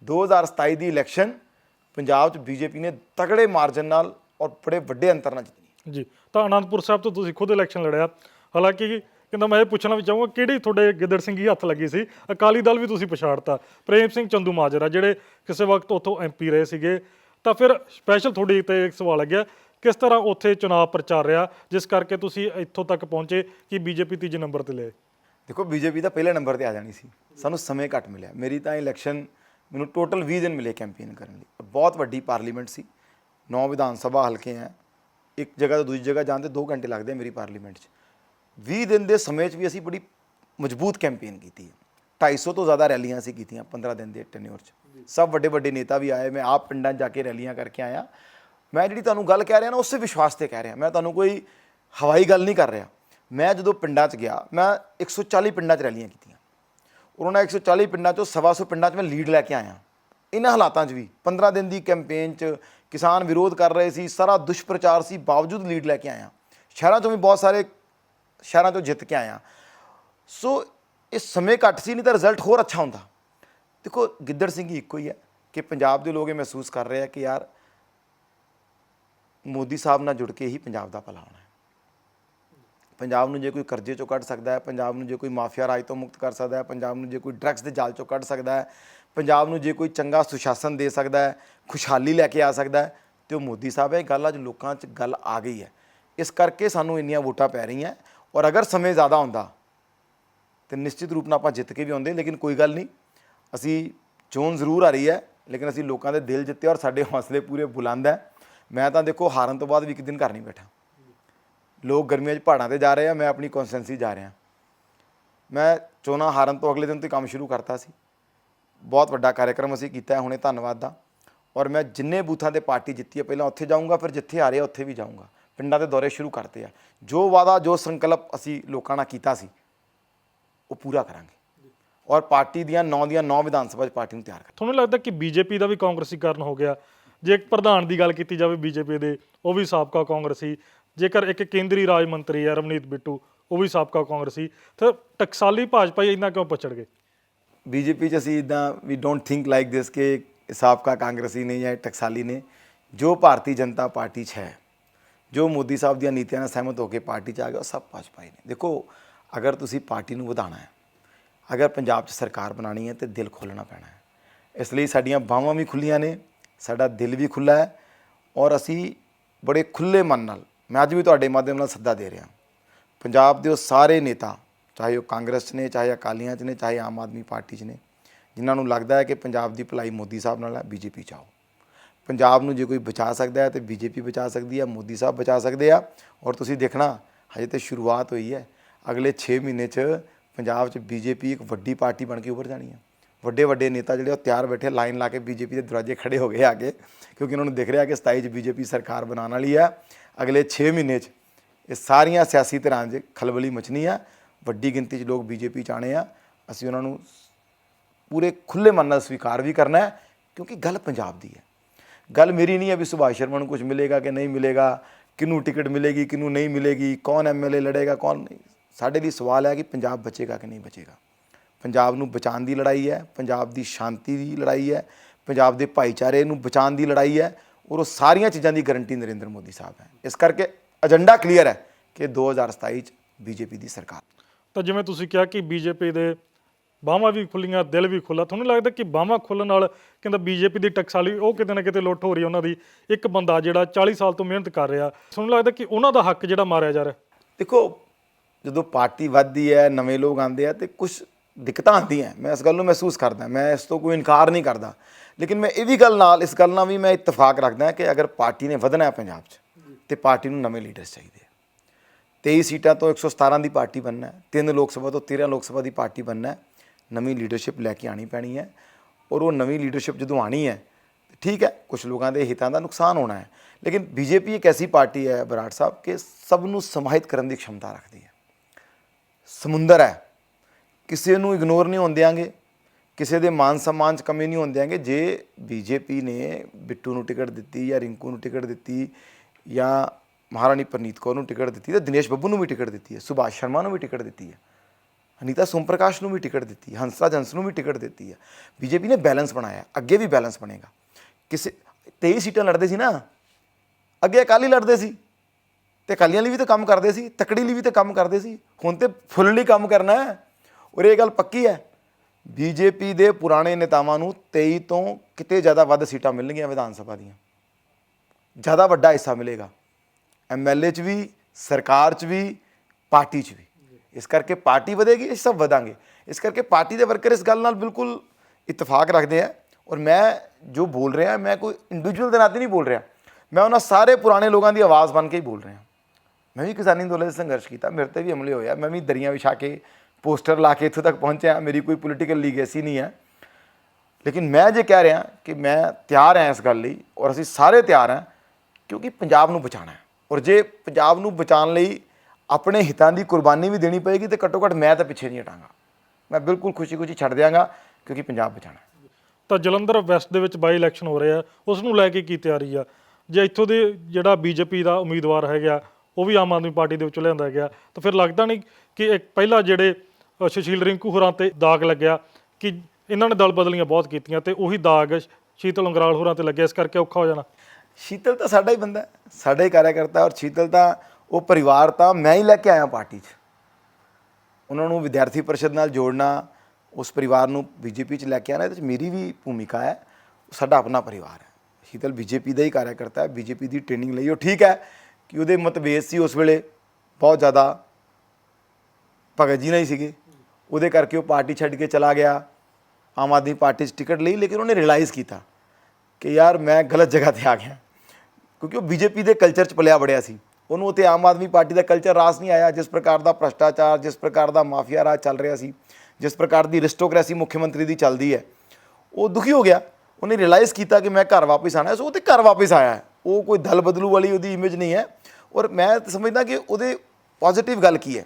2027 ਦੀ ਇਲੈਕਸ਼ਨ ਪੰਜਾਬ 'ਚ ਬੀਜੇਪੀ ਨੇ ਤਗੜੇ ਮਾਰਜਨ ਨਾਲ ਔਰ ਬੜੇ ਵੱਡੇ ਅੰਤਰ ਨਾਲ ਜਿੱਤਣੀ ਜੀ ਤਾਂ ਅਨੰਦਪੁਰ ਸਾਹਿਬ ਤੋਂ ਤੁਸੀਂ ਖੁਦ ਇਲੈਕਸ਼ਨ ਲੜਿਆ। ਹਾਲਾਂਕਿ ਕਹਿੰਦਾ ਮੈਂ ਇਹ ਪੁੱਛਣਾ ਵੀ ਚਾਹੂੰਗਾ ਕਿਹੜੀ ਤੁਹਾਡੇ ਗਿੱਦੜ ਸਿੰਘ ਹੀ ਹੱਥ ਲੱਗੀ ਸੀ? ਅਕਾਲੀ ਦਲ ਵੀ ਤੁਸੀਂ ਪਛਾੜਤਾ। ਪ੍ਰੇਮ ਸਿੰਘ ਚੰਦੂ ਮਾਜਰਾ ਜਿਹੜੇ ਕਿਸੇ ਵਕਤ ਉੱਥੋਂ ਐਮਪੀ ਰਹੇ ਸੀਗੇ। ਤਾਂ ਫਿਰ ਸਪੈਸ਼ਲ ਤੁਹਾਡੇ ਤੇ ਇੱਕ ਸਵਾਲ ਲੱਗਿਆ ਕਿਸ ਤਰ੍ਹਾਂ ਉੱਥੇ ਚੁਣਾਵ ਪ੍ਰਚਾਰ ਰਿਹਾ ਜਿਸ ਕਰਕੇ ਤੁਸੀਂ ਇੱਥੋਂ ਤੱਕ ਪਹੁੰਚੇ ਕਿ ਬੀਜੇਪੀ ਤੀਜੇ ਨੰਬਰ ਤੇ ਲੈ ਦੇਖੋ ਬੀਜੇਪੀ ਤਾਂ ਪਹਿਲੇ ਨੰਬਰ ਤੇ ਆ ਜਾਣੀ ਸੀ। ਸਾਨੂੰ ਸਮੇਂ ਘੱਟ ਮਿਲਿਆ। ਮੇਰੀ ਤਾਂ ਇਲੈਕਸ਼ਨ ਮੈਨੂੰ ਟੋਟਲ 20 ਦਿਨ ਮਿਲੇ ਕੈਂਪੇਨ ਕਰਨ ਲਈ। ਬਹੁਤ ਵੱਡੀ ਪਾਰਲੀਮੈਂਟ ਸੀ। ਨੌ ਵਿਧਾਨ ਸਭਾ ਹਲਕੇ ਹੈ। ਇੱਕ ਜਗ੍ਹਾ ਤੋਂ ਦੂਜੀ ਜਗ੍ਹਾ ਜਾਣ 'ਤੇ 2 ਘੰਟੇ ਲੱਗਦੇ ਮੇਰੀ ਪਾਰਲੀਮੈਂਟ 'ਚ। 20 ਦਿਨ ਦੇ ਸਮੇਂ 'ਚ ਵੀ ਅਸੀਂ ਬੜੀ ਮਜ਼ਬੂਤ ਕੈਂਪੇਨ ਕੀਤੀ ਹੈ। 250 ਤੋਂ ਜ਼ਿਆਦਾ ਰੈਲੀਆਂ ਅਸੀਂ ਕੀਤੀਆਂ 15 ਦਿਨ ਦੇ ਟੈਨਿਓਰ 'ਚ। ਸਭ ਵੱਡੇ ਵੱਡੇ ਨੇਤਾ ਵੀ ਆਏ। ਮੈਂ ਆਪ ਪਿੰਡਾਂ 'ਚ ਜਾ ਕੇ ਰੈਲੀਆਂ ਕਰਕੇ ਆਇਆ। ਮੈਂ ਜਿਹੜੀ ਤੁਹਾਨੂੰ ਗੱਲ ਕਹਿ ਰਿਹਾ ਨਾ, ਉਸੇ ਵਿਸ਼ਵਾਸ ਤੇ ਕਹਿ ਰਿਹਾ। ਮੈਂ ਤੁਹਾਨੂੰ ਕੋਈ ਹਵਾਈ ਗੱਲ ਨਹੀਂ ਕਰ ਰਿਹਾ। ਮੈਂ ਜਦੋਂ ਪਿੰਡਾਂ 'ਚ ਗਿਆ, ਮੈਂ 140 ਪਿੰਡਾਂ 'ਚ ਰੈਲੀਆਂ ਕੀਤੀਆਂ। ਉਹਨਾਂ 140 ਪਿੰਡਾਂ 'ਚੋਂ ਸਵਾ ਸੌ ਪਿੰਡਾਂ 'ਚ ਮੈਂ ਲੀਡ ਲੈ ਕੇ ਆਇਆ। ਇਹਨਾਂ ਹਾਲਾਤਾਂ 'ਚ ਵੀ 15 ਦਿਨ ਦੀ ਕੈਂਪੇਨ 'ਚ ਕਿਸਾਨ ਵਿਰੋਧ ਕਰ ਰਹੇ ਸੀ, ਸਾਰਾ ਦੁਸ਼ਪ੍ਰਚਾਰ ਸੀ, ਬਾਵਜੂਦ ਲੀਡ ਲੈ ਕੇ ਆਇਆ। ਸ਼ਹਿਰਾਂ 'ਚੋਂ ਵੀ ਬਹੁਤ ਸਾਰੇ ਸ਼ਹਿਰਾਂ 'ਚੋਂ ਜਿੱਤ ਕੇ ਆਇਆ। ਸੋ ਇਹ ਸਮੇਂ ਘੱਟ ਸੀ, ਨਹੀਂ ਤਾਂ ਰਿਜ਼ਲਟ ਹੋਰ ਅੱਛਾ ਹੁੰਦਾ। ਦੇਖੋ, ਗਿੱਦੜ ਸਿੰਘ ਹੀ ਇੱਕੋ ਹੀ ਹੈ ਕਿ ਪੰਜਾਬ ਦੇ ਲੋਕ ਇਹ ਮਹਿਸੂਸ ਕਰ ਰਹੇ ਆ ਕਿ ਯਾਰ ਮੋਦੀ ਸਾਹਿਬ ਨਾਲ ਜੁੜ ਕੇ ਹੀ ਪੰਜਾਬ ਦਾ ਭਲਾ ਹੋਣਾ ਪੰਜਾਬ ਨੂੰ ਜੇ ਕੋਈ ਕਰਜ਼ੇ ਚੋਂ ਕੱਢ ਸਕਦਾ ਹੈ, ਪੰਜਾਬ ਨੂੰ ਜੇ ਕੋਈ ਮਾਫੀਆ ਰਾਜ ਤੋਂ ਮੁਕਤ ਕਰ ਸਕਦਾ ਹੈ, ਪੰਜਾਬ ਨੂੰ ਜੇ ਕੋਈ ਡਰੱਗਸ ਦੇ ਜਾਲ ਚੋਂ ਕੱਢ ਸਕਦਾ ਹੈ, ਪੰਜਾਬ ਨੂੰ ਜੇ ਕੋਈ ਚੰਗਾ ਸੁਸ਼ਾਸਨ ਦੇ ਸਕਦਾ ਹੈ, ਖੁਸ਼ਹਾਲੀ ਲੈ ਕੇ ਆ ਸਕਦਾ ਹੈ, ਤੇ ਉਹ ਮੋਦੀ ਸਾਹਿਬ ਹੈ ਇਹ ਗੱਲ ਅੱਜ ਲੋਕਾਂ 'ਚ ਗੱਲ ਆ ਗਈ ਹੈ। ਇਸ ਕਰਕੇ ਸਾਨੂੰ ਇੰਨੀਆਂ ਵੋਟਾਂ ਪੈ ਰਹੀਆਂ ਔਰ ਅਗਰ ਸਮੇਂ ਜ਼ਿਆਦਾ ਹੁੰਦਾ ਤੇ ਨਿਸ਼ਚਿਤ ਰੂਪ ਨਾਲ ਆਪਾਂ ਜਿੱਤ ਕੇ ਵੀ ਆਉਂਦੇ ਲੇਕਿਨ ਕੋਈ ਗੱਲ ਨਹੀਂ, ਅਸੀਂ ਚੋਣ ਜ਼ਰੂਰ ਆ ਰਹੀ ਹੈ, ਲੇਕਿਨ ਅਸੀਂ ਲੋਕਾਂ ਦੇ ਦਿਲ ਜਿੱਤੇ ਔਰ ਸਾਡੇ ਹੌਸਲੇ ਪੂਰੇ ਬੁਲੰਦ ਹੈ। ਮੈਂ ਤਾਂ ਦੇਖੋ ਹਾਰਨ ਤੋਂ ਬਾਅਦ ਵੀ ਇੱਕ ਦਿਨ ਘਰ ਨਹੀਂ ਬੈਠਾ। ਲੋਕ ਗਰਮੀਆਂ 'ਚ ਪਹਾੜਾਂ ਤੇ ਜਾ ਰਹੇ ਆ, ਮੈਂ ਆਪਣੀ ਕੌਨਸਟੈਂਸੀ ਜਾ ਰਿਹਾ। ਮੈਂ ਚੋਣਾਂ ਹਾਰਨ ਤੋਂ ਅਗਲੇ ਦਿਨ ਤੋਂ ਕੰਮ ਸ਼ੁਰੂ ਕਰਤਾ ਸੀ। ਬਹੁਤ ਵੱਡਾ ਕਾਰਜਕ੍ਰਮ ਅਸੀਂ ਕੀਤਾ ਹੁਣੇ ਧੰਨਵਾਦ ਦਾ। ਔਰ ਮੈਂ ਜਿੰਨੇ ਬੂਥਾਂ ਤੇ ਪਾਰਟੀ ਜਿੱਤੀ ਹੈ ਪਹਿਲਾਂ ਉੱਥੇ ਜਾਊਂਗਾ, ਫਿਰ ਜਿੱਥੇ ਹਾਰੇ ਆ, ਉੱਥੇ ਵੀ ਜਾਊਂਗਾ। ਪਿੰਡਾਂ ਦੇ ਦੌਰੇ ਸ਼ੁਰੂ ਕਰਤੇ ਆ। ਜੋ ਵਾਦਾ ਜੋ ਸੰਕਲਪ ਅਸੀਂ ਲੋਕਾਂ ਨਾਲ ਕੀਤਾ ਸੀ, ਉਹ ਪੂਰਾ ਕਰਾਂਗੇ। ਔਰ ਪਾਰਟੀ ਦੀਆਂ 9 ਦੀਆਂ 9 ਵਿਧਾਨ ਸਭਾ 'ਚ ਪਾਰਟੀ ਨੂੰ ਤਿਆਰ ਕਰ ਤੁਹਾਨੂੰ ਲੱਗਦਾ ਕਿ ਬੀਜੇਪੀ ਦਾ ਵੀ ਕਾਂਗਰਸੀਕਰਨ ਹੋ ਗਿਆ? ਜੇ ਇੱਕ ਪ੍ਰਧਾਨ ਦੀ ਗੱਲ ਕੀਤੀ ਜਾਵੇ ਬੀਜੇਪੀ ਦੇ, ਉਹ ਵੀ ਸਾਬਕਾ ਕਾਂਗਰਸੀ। ਜੇਕਰ ਇੱਕ ਕੇਂਦਰੀ ਰਾਜ ਮੰਤਰੀ ਹੈ ਰਵਨੀਤ ਬਿੱਟੂ, ਉਹ ਵੀ ਸਾਬਕਾ ਕਾਂਗਰਸੀ, ਤਾਂ ਟਕਸਾਲੀ ਭਾਜਪਾ ਹੀ ਇੰਨਾ ਕਿਉਂ ਪਛੜ ਗਏ? ਬੀਜੇਪੀ ਚ ਅਸੀਂ ਇਦਾਂ ਵੀ ਡੋਨਟ ਥਿੰਕ ਲਾਈਕ ਦਿਸ ਕਿ ਸਾਬਕਾ ਕਾਂਗਰਸੀ ਨੇ ਜਾਂ ਟਕਸਾਲੀ ਨੇ, ਜੋ ਭਾਰਤੀ ਜਨਤਾ ਪਾਰਟੀ 'ਚ ਹੈ, ਜੋ ਮੋਦੀ ਸਾਹਿਬ ਦੀਆਂ ਨੀਤੀਆਂ ਨਾਲ ਸਹਿਮਤ ਹੋ ਕੇ ਪਾਰਟੀ 'ਚ ਆ ਗਿਆ ਉਹ ਸਭ ਭਾਜਪਾ ਹੀ ਨੇ। ਦੇਖੋ, ਅਗਰ ਤੁਸੀਂ ਪਾਰਟੀ ਨੂੰ ਵਧਾਉਣਾ ਹੈ, ਅਗਰ ਪੰਜਾਬ 'ਚ ਸਰਕਾਰ ਬਣਾਉਣੀ ਹੈ, ਤੇ ਦਿਲ ਖੋਲ੍ਹਣਾ ਪੈਣਾ ਹੈ। ਇਸ ਲਈ ਸਾਡੀਆਂ ਬਾਹਾਂ ਵੀ ਖੁੱਲੀਆਂ ਨੇ, ਸਾਡਾ ਦਿਲ ਵੀ ਖੁੱਲਾ ਹੈ, ਔਰ ਅਸੀਂ ਬੜੇ ਖੁੱਲੇ ਮਨ ਨਾਲ ਮੈਂ ਅੱਜ ਵੀ ਤੁਹਾਡੇ ਮਾਧਿਅਮ ਨਾਲ ਸੱਦਾ ਦੇ ਰਿਹਾ। ਪੰਜਾਬ ਦੇ ਉਹ ਸਾਰੇ ਨੇਤਾ, ਚਾਹੇ ਉਹ ਕਾਂਗਰਸ 'ਚ ਨੇ, ਚਾਹੇ ਅਕਾਲੀਆਂ 'ਚ ਨੇ, ਚਾਹੇ ਆਮ ਆਦਮੀ ਪਾਰਟੀ 'ਚ ਨੇ, ਜਿਨ੍ਹਾਂ ਨੂੰ ਲੱਗਦਾ ਹੈ ਕਿ ਪੰਜਾਬ ਦੀ ਭਲਾਈ ਮੋਦੀ ਸਾਹਿਬ ਨਾਲ ਹੈ, ਬੀਜੇਪੀ 'ਚ ਆਓ। ਪੰਜਾਬ ਨੂੰ ਜੇ ਕੋਈ ਬਚਾ ਸਕਦਾ ਹੈ ਤੇ ਬੀਜੇਪੀ ਬਚਾ ਸਕਦੀ ਹੈ, ਮੋਦੀ ਸਾਹਿਬ ਬਚਾ ਸਕਦੇ ਆ। ਔਰ ਤੁਸੀਂ ਦੇਖਣਾ, ਹਜੇ ਤੇ ਸ਼ੁਰੂਆਤ ਹੋਈ ਹੈ। ਅਗਲੇ 6 ਮਹੀਨੇ 'ਚ ਪੰਜਾਬ 'ਚ ਬੀਜੇਪੀ ਇੱਕ ਵੱਡੀ ਪਾਰਟੀ ਬਣ ਕੇ ਉੱਭਰ ਜਾਣੀ ਹੈ। ਵੱਡੇ ਵੱਡੇ ਨੇਤਾ ਜਿਹੜੇ ਉਹ ਤਿਆਰ ਬੈਠੇ, ਲਾਈਨ ਲਾ ਕੇ ਬੀਜੇਪੀ ਦੇ ਦਰਵਾਜ਼ੇ ਖੜੇ ਹੋ ਗਏ ਆ ਕੇ ਕਿਉਂਕਿ ਉਹਨਾਂ ਨੂੰ ਦਿਖ ਰਿਹਾ ਕਿ 27 'ਚ ਬੀਜੇਪੀ ਸਰਕਾਰ ਬਣਾਉਣ ਵਾਲੀ ਹੈ ਅਗਲੇ 6 ਮਹੀਨੇ 'ਚ ਇਹ ਸਾਰੀਆਂ ਸਿਆਸੀ ਧਿਰਾਂ 'ਚ ਖਲਬਲੀ ਮਚਣੀ ਆ। ਵੱਡੀ ਗਿਣਤੀ 'ਚ ਲੋਕ ਬੀਜੇਪੀ ਚ ਆਣੇ ਆ। ਅਸੀਂ ਉਹਨਾਂ ਨੂੰ ਪੂਰੇ ਖੁੱਲੇ ਮਨ ਨਾਲ ਸਵੀਕਾਰ ਵੀ ਕਰਨਾ ਹੈ, ਕਿਉਂਕਿ ਗੱਲ ਪੰਜਾਬ ਦੀ ਹੈ। ਗੱਲ ਮੇਰੀ ਨਹੀਂ ਹੈ ਵੀ ਸੁਭਾਸ਼ ਸ਼ਰਮਾ ਨੂੰ ਕੁਝ ਮਿਲੇਗਾ ਕਿ ਨਹੀਂ ਮਿਲੇਗਾ, ਕਿਹਨੂੰ ਟਿਕਟ ਮਿਲੇਗੀ, ਕਿਹਨੂੰ ਨਹੀਂ ਮਿਲੇਗੀ, ਕੌਣ ਐਮਐਲਏ ਲੜੇਗਾ, ਕੌਣ ਨਹੀਂ। ਸਾਡੇ ਲਈ ਸਵਾਲ ਹੈ ਕਿ ਪੰਜਾਬ ਬਚੇਗਾ ਕਿ ਨਹੀਂ ਬਚੇਗਾ। ਪੰਜਾਬ ਨੂੰ ਬਚਾਉਣ ਦੀ ਲੜਾਈ ਹੈ ਪੰਜਾਬ ਦੀ ਸ਼ਾਂਤੀ ਦੀ ਲੜਾਈ ਹੈ ਪੰਜਾਬ ਦੇ ਭਾਈਚਾਰੇ ਨੂੰ ਬਚਾਉਣ ਦੀ ਲੜਾਈ ਹੈ ਔਰ ਉਹ ਸਾਰੀਆਂ ਚੀਜ਼ਾਂ ਦੀ ਗਾਰੰਟੀ ਨਰਿੰਦਰ ਮੋਦੀ ਸਾਹਿਬ ਹੈ। ਇਸ ਕਰਕੇ ਏਜੰਡਾ ਕਲੀਅਰ ਹੈ ਕਿ 2027 ਚ ਬੀਜੇਪੀ ਦੀ ਸਰਕਾਰ। ਤਾਂ ਜਿਵੇਂ ਤੁਸੀਂ ਕਿਹਾ ਕਿ ਬੀਜੇਪੀ ਦੇ ਬਾਹਾਂ ਵੀ ਖੁੱਲੀਆਂ ਦਿਲ ਵੀ ਖੁੱਲਾ ਤੁਹਾਨੂੰ ਲੱਗਦਾ ਕਿ ਬਾਹਾਂ ਖੁੱਲਣ ਨਾਲ ਕਹਿੰਦਾ ਬੀਜੇਪੀ ਦੀ ਟਕਸਾਲੀ ਉਹ ਕਿਤੇ ਨਾ ਕਿਤੇ ਲੁੱਟ ਹੋ ਰਹੀ ਹੈ ਉਹਨਾਂ ਦੀ ਇੱਕ ਬੰਦਾ ਜਿਹੜਾ 40 ਸਾਲ ਤੋਂ ਮਿਹਨਤ ਕਰ ਰਿਹਾ। ਤੁਹਾਨੂੰ ਲੱਗਦਾ ਕਿ ਉਹਨਾਂ ਦਾ ਹੱਕ ਜਿਹੜਾ ਮਾਰਿਆ ਜਾ ਰਿਹਾ? ਦੇਖੋ ਜਦੋਂ ਪਾਰਟੀ ਵੱਧਦੀ ਹੈ ਨਵੇਂ ਲੋਕ ਆਉਂਦੇ ਆ ਤੇ ਕੁਝ ਦਿੱਕਤਾਂ ਆਉਂਦੀਆਂ, ਮੈਂ ਇਸ ਗੱਲ ਨੂੰ ਮਹਿਸੂਸ ਕਰਦਾ, ਮੈਂ ਇਸ ਤੋਂ ਕੋਈ ਇਨਕਾਰ ਨਹੀਂ ਕਰਦਾ। ਲੇਕਿਨ ਮੈਂ ਇਹ ਵੀ ਗੱਲ ਨਾਲ, ਇਸ ਗੱਲ ਨਾਲ ਵੀ ਮੈਂ ਇਤਫਾਕ ਰੱਖਦਾ ਕਿ ਅਗਰ ਪਾਰਟੀ ਨੇ ਵਧਣਾ ਹੈ ਪੰਜਾਬ 'ਚ, ਤੇ ਪਾਰਟੀ ਨੂੰ ਨਵੇਂ ਲੀਡਰਸ ਚਾਹੀਦੇ ਆ। 23 ਸੀਟਾਂ ਤੋਂ 117 ਦੀ ਪਾਰਟੀ ਬਣਨਾ ਹੈ, ਤਿੰਨ ਲੋਕ ਸਭਾ ਤੋਂ 13 ਲੋਕ ਸਭਾ ਦੀ ਪਾਰਟੀ ਬਣਨਾ ਹੈ, ਨਵੀਂ ਲੀਡਰਸ਼ਿਪ ਲੈ ਕੇ ਆਣੀ ਪੈਣੀ ਹੈ ਔਰ ਉਹ ਨਵੀਂ ਲੀਡਰਸ਼ਿਪ ਜਦੋਂ ਆਣੀ ਹੈ, ਠੀਕ ਹੈ ਕੁਝ ਲੋਕਾਂ ਦੇ ਹਿੱਤਾਂ ਦਾ ਨੁਕਸਾਨ ਹੋਣਾ ਹੈ। ਲੇਕਿਨ ਬੀਜੇਪੀ ਇੱਕ ਐਸੀ ਪਾਰਟੀ ਹੈ ਬਰਾੜ ਸਾਹਿਬ ਕਿ ਸਭ ਨੂੰ ਸਮਾਹਿਤ ਕਰਨ ਦੀ ਖਮਤਾ ਰੱਖਦੀ ਹੈ। ਸਮੁੰਦਰ ਹੈ ਕਿਸੇ ਨੂੰ ਇਗਨੋਰ ਨਹੀਂ ਹੋਣ ਦਿਆਂਗੇ, ਕਿਸੇ ਦੇ ਮਾਨ ਸਨਮਾਨ 'ਚ ਕਮੀ ਨਹੀਂ ਹੋਣ ਦਿਆਂਗੇ। ਜੇ ਬੀਜੇਪੀ ਨੇ ਬਿੱਟੂ ਨੂੰ ਟਿਕਟ ਦਿੱਤੀ ਜਾਂ ਰਿੰਕੂ ਨੂੰ ਟਿਕਟ ਦਿੱਤੀ ਜਾਂ ਮਹਾਰਾਣੀ ਪ੍ਰਨੀਤ ਕੌਰ ਨੂੰ ਟਿਕਟ ਦਿੱਤੀ ਤਾਂ ਦਿਨੇਸ਼ ਬੱਬੂ ਨੂੰ ਵੀ ਟਿਕਟ ਦਿੱਤੀ ਹੈ, ਸੁਭਾਸ਼ ਸ਼ਰਮਾ ਨੂੰ ਵੀ ਟਿਕਟ ਦਿੱਤੀ ਹੈ, ਅਨੀਤਾ ਸੋਮ ਪ੍ਰਕਾਸ਼ ਨੂੰ ਵੀ ਟਿਕਟ ਦਿੱਤੀ ਹੈ, ਹੰਸਰਾਜ ਹੰਸ ਨੂੰ ਵੀ ਟਿਕਟ ਦਿੱਤੀ ਹੈ। ਬੀਜੇਪੀ ਨੇ ਬੈਲੈਂਸ ਬਣਾਇਆ, ਅੱਗੇ ਵੀ ਬੈਲੈਂਸ ਬਣੇਗਾ। ਕਿਸੇ 23 ਸੀਟਾਂ ਲੜਦੇ ਸੀ ਨਾ, ਅੱਗੇ ਅਕਾਲੀ ਲੜਦੇ ਸੀ ਤੇ ਅਕਾਲੀਆਂ ਲਈ ਵੀ ਤਾਂ ਕੰਮ ਕਰਦੇ ਸੀ, ਤਕੜੀ ਲਈ ਵੀ ਤਾਂ ਕੰਮ ਕਰਦੇ ਸੀ, ਹੁਣ ਤੇ ਫੁੱਲ ਲਈ ਕੰਮ ਕਰਨਾ। ਹੈ ਔਰ ਇਹ ਗੱਲ ਪੱਕੀ ਹੈ ਬੀਜੇਪੀ ਦੇ ਪੁਰਾਣੇ ਨੇਤਾਵਾਂ ਨੂੰ 23 ਤੋਂ ਕਿਤੇ ਜ਼ਿਆਦਾ ਵੱਧ ਸੀਟਾਂ ਮਿਲਣਗੀਆਂ ਵਿਧਾਨ ਸਭਾ ਦੀਆਂ। ਜ਼ਿਆਦਾ ਵੱਡਾ ਹਿੱਸਾ ਮਿਲੇਗਾ। ਐਮਐਲਏ 'ਚ ਵੀ, ਸਰਕਾਰ 'ਚ ਵੀ, ਪਾਰਟੀ 'ਚ ਵੀ। ਇਸ ਕਰਕੇ ਪਾਰਟੀ ਵਧੇਗੀ, ਇਹ ਸਭ ਵਧਾਂਗੇ। ਇਸ ਕਰਕੇ ਪਾਰਟੀ ਦੇ ਵਰਕਰ ਇਸ ਗੱਲ ਨਾਲ ਬਿਲਕੁਲ ਇਤਫਾਕ ਰੱਖਦੇ ਆ ਔਰ ਮੈਂ ਜੋ ਬੋਲ ਰਿਹਾ, ਮੈਂ ਕੋਈ ਇੰਡੀਵਿਜੂਅਲ ਦੇ ਨਾਤੇ ਨਹੀਂ ਬੋਲ ਰਿਹਾ। ਮੈਂ ਉਹਨਾਂ ਸਾਰੇ ਪੁਰਾਣੇ ਲੋਕਾਂ ਦੀ ਆਵਾਜ਼ ਬਣ ਕੇ ਹੀ ਬੋਲ ਰਿਹਾ। ਮੈਂ ਵੀ ਕਿਸਾਨੀ ਅੰਦੋਲਨ 'ਚ ਸੰਘਰਸ਼ ਕੀਤਾ, ਮੇਰੇ ਤੇ ਵੀ ਹਮਲੇ ਹੋਇਆ, ਮੈਂ ਵੀ ਦਰੀਆਂ ਵਿਛਾ ਕੇ ਪੋਸਟਰ ਲਾ ਕੇ ਇੱਥੋਂ ਤੱਕ ਪਹੁੰਚਿਆ, ਮੇਰੀ ਕੋਈ ਪੋਲੀਟੀਕਲ ਲੀਗੇਸੀ ਨਹੀਂ ਹੈ। ਲੇਕਿਨ ਮੈਂ ਜੇ ਕਹਿ ਰਿਹਾ ਕਿ ਮੈਂ ਤਿਆਰ ਹਾਂ ਇਸ ਗੱਲ ਲਈ ਔਰ ਅਸੀਂ ਸਾਰੇ ਤਿਆਰ ਹਾਂ ਕਿਉਂਕਿ ਪੰਜਾਬ ਨੂੰ ਬਚਾਉਣਾ ਹੈ। ਔਰ ਜੇ ਪੰਜਾਬ ਨੂੰ ਬਚਾਉਣ ਲਈ ਆਪਣੇ ਹਿੱਤਾਂ ਦੀ ਕੁਰਬਾਨੀ ਵੀ ਦੇਣੀ ਪਏਗੀ ਤੇ ਘੱਟੋ ਘੱਟ ਮੈਂ ਤਾਂ ਪਿੱਛੇ ਨਹੀਂ ਹਟਾਂਗਾ। ਮੈਂ ਬਿਲਕੁਲ ਖੁਸ਼ੀ-ਖੁਸ਼ੀ ਛੱਡ ਦਿਆਂਗਾ ਕਿਉਂਕਿ ਪੰਜਾਬ ਬਚਾਉਣਾ ਤਾਂ ਜਲੰਧਰ ਵੈਸਟ ਦੇ ਵਿੱਚ ਬਾਈ ਇਲੈਕਸ਼ਨ ਹੋ ਰਿਹਾ, ਉਸ ਨੂੰ ਲੈ ਕੇ ਕੀ ਤਿਆਰੀ ਆ? ਜੇ ਇੱਥੋਂ ਦੇ ਜਿਹੜਾ ਬੀਜੇਪੀ ਦਾ ਉਮੀਦਵਾਰ ਹੈਗਾ, ਉਹ ਵੀ ਆਮ ਆਦਮੀ ਪਾਰਟੀ ਦੇ ਵਿੱਚੋਂ ਲਿਆਂਦਾ ਗਿਆ, ਤਾਂ ਫਿਰ ਲੱਗਦਾ ਨਹੀਂ ਕਿ ਇੱਕ ਪਹਿਲਾਂ ਜਿਹੜੇ ਸੁਸ਼ੀਲ ਰਿੰਕੂ ਹੋਰਾਂ ਤੇ ਦਾਗ ਲੱਗਿਆ ਕਿ ਇਹਨਾਂ ਨੇ ਦਲ ਬਦਲੀਆਂ ਬਹੁਤ ਕੀਤੀਆਂ ਤੇ ਉਹੀ ਦਾਗ ਸ਼ੀਤਲ ਅੰਗਰਾਲ ਹੋਰਾਂ ਤੇ ਲੱਗਿਆ, ਇਸ ਕਰਕੇ ਔਖਾ ਹੋ ਜਾਣਾ। ਸ਼ੀਤਲ ਤਾਂ ਸਾਡਾ ਹੀ ਬੰਦਾ ਸਾਡਾ ਹੀ ਕਾਰਿਆਕਰਤਾ ਔਰ ਸ਼ੀਤਲ ਤਾਂ ਉਹ ਪਰਿਵਾਰ ਤਾਂ ਮੈਂ ਹੀ ਲੈ ਕੇ ਆਇਆ ਪਾਰਟੀ 'ਚ। ਉਹਨਾਂ ਨੂੰ ਵਿਦਿਆਰਥੀ ਪਰਿਸ਼ਦ ਨਾਲ ਜੋੜਨਾ, ਉਸ ਪਰਿਵਾਰ ਨੂੰ ਬੀਜੇਪੀ 'ਚ ਲੈ ਕੇ ਆਣਾ, ਇਹਦੇ 'ਚ ਮੇਰੀ ਵੀ ਭੂਮਿਕਾ ਹੈ ਉਹ ਸਾਡਾ ਆਪਣਾ ਪਰਿਵਾਰ ਹੈ। ਸ਼ੀਤਲ ਬੀਜੇਪੀ ਦਾ ਹੀ ਕਾਰਿਆਕਰਤਾ ਹੈ, ਬੀਜੇਪੀ ਦੀ ਟ੍ਰੇਨਿੰਗ ਲਈ ਉਹ ਠੀਕ ਹੈ ਕਿ ਉਹਦੇ ਮਤਭੇਦ ਸੀ ਉਸ ਵੇਲੇ, ਬਹੁਤ ਜ਼ਿਆਦਾ ਭਗਤ ਜੀ ਨਹੀਂ ਸੀਗੇ। ਉਹਦੇ ਕਰਕੇ ਉਹ ਪਾਰਟੀ ਛੱਡ ਕੇ ਚਲਾ ਗਿਆ ਆਮ ਆਦਮੀ ਪਾਰਟੀ 'ਚ ਟਿਕਟ ਲਈ ਲੇਕਿਨ ਉਹਨੇ ਰਿਅਲਾਈਜ਼ ਕੀਤਾ ਕਿ ਯਾਰ ਮੈਂ ਗਲਤ ਜਗ੍ਹਾ ਤੇ ਆ ਗਿਆ ਕਿਉਂਕਿ ਉਹ ਬੀਜੇਪੀ ਦੇ ਕਲਚਰ 'ਚ ਪਲਿਆ ਬੜਿਆ ਸੀ ਉਹਨੂੰ ਉੱਥੇ ਆਮ ਆਦਮੀ ਪਾਰਟੀ ਦਾ ਕਲਚਰ ਰਾਸ ਨਹੀਂ ਆਇਆ ਜਿਸ ਪ੍ਰਕਾਰ ਦਾ ਭ੍ਰਸ਼ਟਾਚਾਰ ਜਿਸ ਪ੍ਰਕਾਰ ਦਾ ਮਾਫੀਆ ਰਾਜ ਚੱਲ ਰਿਹਾ ਸੀ ਜਿਸ ਪ੍ਰਕਾਰ ਦੀ ਰਿਸਟੋਕ੍ਰੇਸੀ ਮੁੱਖ ਮੰਤਰੀ ਦੀ ਚੱਲਦੀ ਹੈ ਉਹ ਦੁਖੀ ਹੋ ਗਿਆ ਉਹਨੇ ਰਿਅਲਾਈਜ਼ ਕੀਤਾ ਕਿ ਮੈਂ ਘਰ ਵਾਪਸ ਆਣਾ ਹੈ ਸੋ ਉਹ ਤੇ ਘਰ ਵਾਪਸ ਆਇਆ ਹੈ ਉਹ ਕੋਈ ਦਲ ਬਦਲੂ ਵਾਲੀ ਉਹਦੀ ਇਮੇਜ ਨਹੀਂ ਹੈ ਔਰ ਮੈਂ ਤਾਂ ਸਮਝਦਾ ਕਿ ਉਹਦੇ ਪੋਜ਼ਿਟਿਵ ਗੱਲ ਕੀ ਹੈ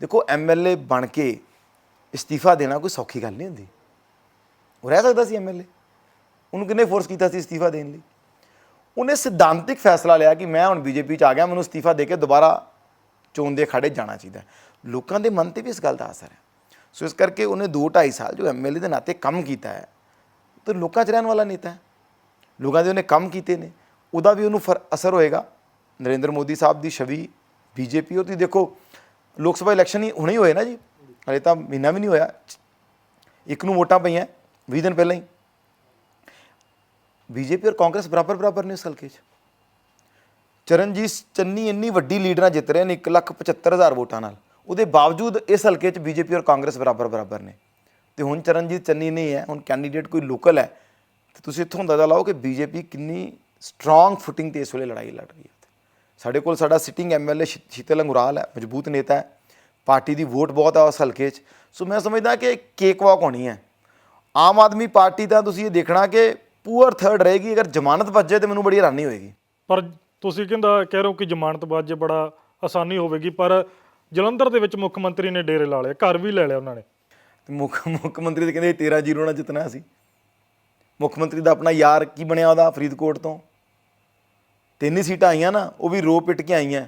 ਦੇਖੋ ਐਮਐਲਏ ਬਣ ਕੇ ਇਸਤੀਫਾ ਦੇਣਾ ਕੋਈ ਸੌਖੀ ਗੱਲ ਨਹੀਂ ਹੁੰਦੀ। ਉਹ ਰਹਿ ਸਕਦਾ ਸੀ ਐਮਐਲਏ ਉਹਨੂੰ ਕਿੰਨੇ ਫੋਰਸ ਕੀਤਾ ਸੀ ਇਸਤੀਫਾ ਦੇਣ ਲਈ? ਉਹਨੇ ਸਿਧਾਂਤਿਕ ਫੈਸਲਾ ਲਿਆ ਕਿ ਮੈਂ ਹੁਣ ਬੀਜੇਪੀ ਚ ਆ ਗਿਆ, ਮੈਨੂੰ ਇਸਤੀਫਾ ਦੇ ਕੇ ਦੁਬਾਰਾ ਚੋਣ ਦੇ ਅਖਾੜੇ ਜਾਣਾ ਚਾਹੀਦਾ। ਲੋਕਾਂ ਦੇ ਮਨ ਤੇ ਵੀ ਇਸ ਗੱਲ ਦਾ ਅਸਰ ਹੈ। ਸੋ ਇਸ ਕਰਕੇ ਉਹਨੇ 2 2.5 ਸਾਲ ਜੋ ਐਮਐਲਏ ਦੇ ਨਾਤੇ ਕੰਮ ਕੀਤਾ ਹੈ ਤੇ ਲੋਕਾਂ 'ਚ ਰਹਿਣ ਵਾਲਾ ਨੇਤਾ ਹੈ। ਲੋਕਾਂ ਦੇ ਉਹਨੇ ਕੰਮ ਕੀਤੇ ਨੇ। ਉਹਦਾ ਵੀ ਉਹਨੂੰ ਫਰ ਅਸਰ ਹੋਏਗਾ। ਨਰਿੰਦਰ ਮੋਦੀ ਸਾਹਿਬ ਦੀ ਛਵੀ ਬੀਜੇਪੀ ਉਹ ਤੁਸੀਂ ਦੇਖੋ ਲੋਕ ਸਭਾ ਇਲੈਕਸ਼ਨ ਹੀ ਹੁਣੇ ਹੀ ਹੋਏ ਨਾ ਜੀ। ਹਲੇ ਤਾਂ ਮਹੀਨਾ ਵੀ ਨਹੀਂ ਹੋਇਆ। ਇੱਕ ਨੂੰ ਵੋਟਾਂ ਪਈਆਂ 20 ਦਿਨ ਪਹਿਲਾਂ ਹੀ। ਬੀਜੇਪੀ ਔਰ ਕਾਂਗਰਸ ਬਰਾਬਰ ਬਰਾਬਰ ਨੇ ਇਸ ਹਲਕੇ 'ਚ। ਚਰਨਜੀਤ ਚੰਨੀ ਇੰਨੀ ਵੱਡੀ ਲੀਡਰਾਂ ਜਿੱਤ ਰਹੇ ਨੇ 175000 ਵੋਟਾਂ ਨਾਲ। ਉਹਦੇ ਬਾਵਜੂਦ ਇਸ ਹਲਕੇ 'ਚ ਬੀਜੇਪੀ ਔਰ ਕਾਂਗਰਸ ਬਰਾਬਰ ਬਰਾਬਰ ਨੇ। ਤੇ ਹੁਣ ਚਰਨਜੀਤ ਚੰਨੀ ਨਹੀਂ ਹੈ, ਹੁਣ ਕੈਂਡੀਡੇਟ ਕੋਈ ਲੋਕਲ ਹੈ। ਤੇ ਤੁਸੀਂ ਇੱਥੋਂ ਅੰਦਾਜ਼ਾ ਲਾਓ ਕਿ ਬੀਜੇਪੀ ਕਿੰਨੀ ਸਟਰੋਂਗ ਫੁਟਿੰਗ ਤੇ ਇਸ ਵੇਲੇ ਲੜਾਈ ਲੜ ਰਹੀ ਹੈ। ਸਾਡੇ ਕੋਲ ਸਾਡਾ ਸਿਟਿੰਗ ਐਮਐਲਏ ਸ਼ੀਤਲ ਅੰਗੁਰਾਲ ਹੈ ਮਜ਼ਬੂਤ ਨੇਤਾ ਹੈ ਪਾਰਟੀ ਦੀ ਵੋਟ ਬਹੁਤ ਹੈ ਉਸ ਹਲਕੇ 'ਚ। ਸੋ ਮੈਂ ਸਮਝਦਾ ਕਿ ਕੇਕ ਵਾਕ ਹੋਣੀ ਹੈ। ਆਮ ਆਦਮੀ ਪਾਰਟੀ ਤਾਂ ਤੁਸੀਂ ਇਹ ਦੇਖਣਾ ਕਿ ਪੂਅਰ ਥਰਡ ਰਹੇਗੀ ਅਗਰ ਜ਼ਮਾਨਤ ਜਾਏ ਤੇ ਮੈਨੂੰ ਬੜੀ ਹੈਰਾਨੀ ਹੋਏਗੀ। ਪਰ ਤੁਸੀਂ ਕਹਿੰਦਾ ਕਹਿ ਰਹੇ ਹੋ ਕਿ ਜ਼ਮਾਨਤ ਬਾਜੇ ਬੜਾ ਆਸਾਨੀ ਹੋਵੇਗੀ ਪਰ ਜਲੰਧਰ ਦੇ ਵਿੱਚ ਮੁੱਖ ਮੰਤਰੀ ਨੇ ਡੇਰੇ ਲਾ ਲਏ ਘਰ ਵੀ ਲੈ ਲਿਆ ਉਹਨਾਂ ਨੇ। ਤੇ ਮੁੱਖ ਮੁੱਖ ਮੰਤਰੀ ਤੇ ਕਹਿੰਦੇ 13 ਜ਼ੀਰੋ ਨਾਲ ਜਿੱਤਣਾ ਸੀ ਮੁੱਖ ਮੰਤਰੀ ਦਾ ਆਪਣਾ ਯਾਰ ਕੀ ਬਣਿਆ ਉਹਦਾ ਫਰੀਦਕੋਟ ਤੋਂ? ਤਿੰਨ ਸੀਟਾਂ ਆਈਆਂ ਨਾ, ਉਹ ਵੀ ਰੋ ਪਿੱਟ ਕੇ ਆਈਆਂ।